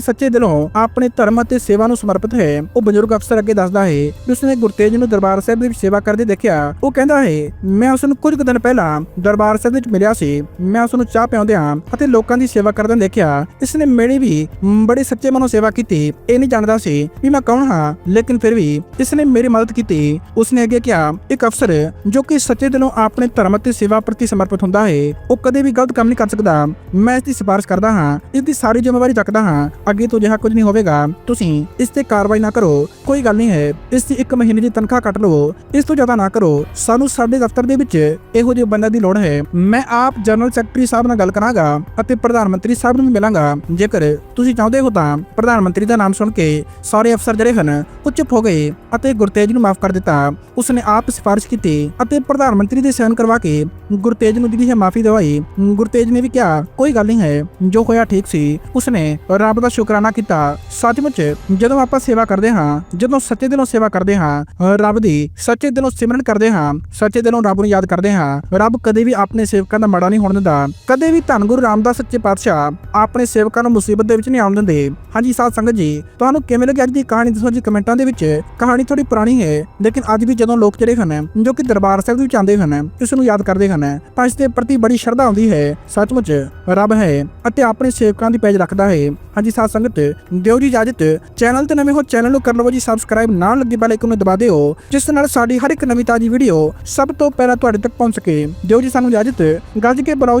ਸੱਚੇ ਦਿਲੋਂ ਆਪਣੇ ਧਰਮ ਅਤੇ ਸੇਵਾ ਨੂੰ ਸਮਰਪਿਤ ਹੈ। ਉਹ ਬਜ਼ੁਰਗ ਅਫਸਰ ਅੱਗੇ ਦੱਸਦਾ ਹੈ ਕਿ ਉਸਨੇ ਗੁਰਤੇਜ ਨੂੰ ਦਰਬਾਰ ਸਾਹਿਬ ਦੀ ਸੇਵਾ ਕਰਦੇ ਦੇਖਿਆ। ਉਹ ਕਹਿੰਦਾ ਹੈ, ਮੈਂ ਉਸ ਨੂੰ ਕੁਝ ਕੁ ਦਿਨ ਪਹਿਲਾਂ ਦਰਬਾਰ ਸਾਹਿਬ ਵਿੱਚ ਮਿਲਿਆ ਸੀ। ਮੈਂ ਉਸ ਨੂੰ ਚਾਹ ਪਿਆਉਂਦਿਆਂ ਅਤੇ ਲੋਕਾਂ ਦੀ ਸੇਵਾ ਕਰਦਿਆਂ ਦੇਖਿਆ ਇਸ ਨੇ ਮੇਰੀ ਵੀ ਮ, ਬੜੇ ਸੱਚੇ ਮਨੋਂ ਸੇਵਾ ਕੀਤੀ। ਇਹ ਨਹੀਂ ਜਾਣਦਾ ਸੀ ਵੀ ਮੈਂ ਕੌਣ ਹਾਂ ਲੇਕਿਨ ਫਿਰ ਵੀ ਇਸ ਨੇ ਮੇਰੀ ਮਦਦ ਕੀਤੀ। ਉਸਨੇ ਅੱਗੇ ਕਿਹਾ ਇੱਕ ਅਫਸਰ ਜੋ ਕਿ ਸੱਚੇ ਦਿਲੋਂ ਆਪਣੇ ਧਰਮ ਅਤੇ ਸੇਵਾ ਪ੍ਰਤੀ ਸਮਰਪਿਤ ਹੁੰਦਾ ਹੈ ਉਹ ਕਦੇ ਵੀ ਗਲਤ ਕੰਮ ਨਹੀਂ ਕਰ ਸਕਦਾ। ਮੈਂ ਇਸ ਦੀ ਸਿਫਾਰਿਸ਼ ਕਰਦਾ ਹਾਂ ਇਸ ਦੀ ਸਾਰੀ ਜ਼ਿੰਮੇਵਾਰੀ ਚੱਕਦਾ ਹਾਂ। ਅੱਗੇ ਤੋਂ ਜਿਹਾ ਕੁਝ ਨਹੀਂ ਹੋਵੇਗਾ। ਤੁਸੀਂ ਇਸ ਤੇ ਕਾਰਵਾਈ ਨਾ ਕਰੋ। ਕੋਈ ਗੱਲ ਨਹੀਂ ਹੈ। ਇਸ ਦੀ ਇੱਕ ਮਹੀਨੇ ਦੀ ਤਨਖਾਹ ਕੱਟ ਲਵੋ। ਇਸ ਤੋਂ ਜ਼ਿਆਦਾ ਨਾ ਕਰੋ। ਸਾਨੂੰ ਸਾਡੇ ਦਫ਼ਤਰ ਦੇ ਵਿੱਚ ਇਹੋ ਜਿਹੇ ਬੰਦੇ ਦੀ ਲੋੜ ਹੈ। ਮੈਂ ਆਪ ਜਨਰਲ ਸੈਕਟਰੀ ਸਾਹਿਬ ਨਾਲ ਗੱਲ ਕਰਾਂਗਾ ਅਤੇ ਪ੍ਰਧਾਨ ਮੰਤਰੀ ਸਾਹਿਬ ਨੂੰ ਵੀ ਮਿਲਾਂਗਾ। ਜੇਕਰ ਤੁਸੀਂ ਚਾਹੁੰਦੇ ਹੋ ਤਾਂ ਪ੍ਰਧਾਨ ਮੰਤਰੀ ਦਾ ਨਾਮ ਸੁਣ ਕੇ ਸਾਰੇ ਅਫਸਰ ਜਿਹੜੇ ਹਨ, ਉਹ ਚੁੱਪ ਹੋ ਗਏ ਅਤੇ ਗੁਰਤੇਜ ਨੂੰ ਮਾਫ ਕਰ ਦਿੱਤਾ। ਉਸਨੇ ਆਪ ਸਿਫਾਰਿਸ਼ ਕੀਤੀ ਅਤੇ ਪ੍ਰਧਾਨ ਮੰਤਰੀ ਦੇ ਸਾਈਨ ਕਰਵਾ ਕੇ ਗੁਰਤੇਜ ਨੂੰ ਜਿਹੜੀ ਹੈ ਮਾਫੀ ਦਿਵਾਈ। ਗੁਰਤੇਜ ਨੇ ਵੀ ਕਿਹਾ, ਕੋਈ ਗੱਲ ਨਹੀਂ ਹੈ, ਜੋ ਹੋਇਆ ਠੀਕ ਸੀ। ਉਸਨੇ ਰੱਬ ਦਾ ਸ਼ੁਕਰਾਨਾ ਕੀਤਾ। ਸੱਚਮੁੱਚ, ਜਦੋਂ ਆਪਾਂ ਸੇਵਾ ਕਰਦੇ ਹਾਂ, ਜਦੋਂ ਸੱਚੇ ਦਿਲੋਂ ਸੇਵਾ ਕਰਦੇ ਹਾਂ, ਰੱਬ ਦੀ ਸੱਚੇ ਦਿਲੋਂ ਸਿਮਰਨ ਕਰਦੇ ਹਾਂ, ਸੱਚੇ ਦਿਲੋਂ ਰੱਬ ਨੂੰ ਯਾਦ ਕਰਦੇ ਹਾਂ, ਰੱਬ ਕਦੇ ਵੀ ਆਪਣੇ ਸੇਵਕਾਂ ਦਾ ਮਾੜਾ ਨਹੀਂ ਹੋਣ ਦਿੰਦਾ। ਕਦੇ ਵੀ ਧੰਨ ਗੁਰੂ ਰਾਮਦਾਸ ਸੱਚੇ ਪਾਤਸ਼ਾਹ ਆਪਣੇ ਸੇਵਕਾਂ ਨੂੰ ਮੁਸੀਬਤ ਦੇ ਵਿੱਚ ਨਹੀਂ ਆਉਣ ਦਿੰਦੇ। ਹਾਂਜੀ ਸਾਧ ਸੰਗਤ ਜੀ, ਤੁਹਾਨੂੰ ਕਿਵੇਂ ਲੱਗੀ ਅੱਜ ਦੀ ਕਹਾਣੀ ਦੱਸੋ ਜੀ ਕਮੈਂਟਾਂ ਦੇ ਵਿੱਚ। ਕਹਾਣੀ ਥੋੜੀ ਪੁਰਾਣੀ ਹੈ, ਲੇਕਿਨ ਅੱਜ ਵੀ ਜਦੋਂ ਲੋਕ ਜਿਹੜੇ ਹਨ, ਜੋ ਕਿ ਦਰਬਾਰ ਸਾਹਿਬ ਦੇ ਵਿੱਚ ਆਉਂਦੇ ਹਨ, ਇਸ ਨੂੰ ਯਾਦ ਕਰਦੇ ਹਨ, ਤਾਂ ਇਸ ਦੇ ਪ੍ਰਤੀ ਬੜੀ ਸ਼ਰਧਾ ਆਉਂਦੀ ਹੈ। ਸੱਚਮੁੱਚ ਰੱਬ ਹੈ ਅਤੇ ਆਪਣੇ ਸੇਵਕਾਂ ਦੀ ਪੈਜ ਰੱਖਦਾ ਹੈ। ਹਾਂਜੀ ਸਾਧ ਸੰਗਤ, ਦਿਓ ਜੀ ਇਜਾਜ਼ਤ। ਚੈਨਲ ਤੇ ਨਵੇਂ ਹੋ ਚੈਨਲ ਨੂੰ ਕਰ ਲਵੋ ਜੀ ਸਬਸਕ੍ਰਾਈਬ, ਨਾਲ ਲੱਗੀ ਬੈਲ ਆਈਕਨ ਨੂੰ ਦਬਾ ਦਿਓ, ਜਿਸ ਨਾਲ ਸਾਡੀ ਹਰ ਇੱਕ ਨਵੀਂ ਤਾਜੀ ਵੀਡੀਓ ਸਭ ਤੋਂ ਪਹਿਲਾਂ ਤੁਹਾਡੇ ਤੱਕ ਪਹੁੰਚ ਸਕੇ। ਦਿਓ ਜੀ ਸਾਨੂੰ ਇਜਾਜ਼ਤ। ਗੱਜ ਕੇ ਬੁਲਾਓ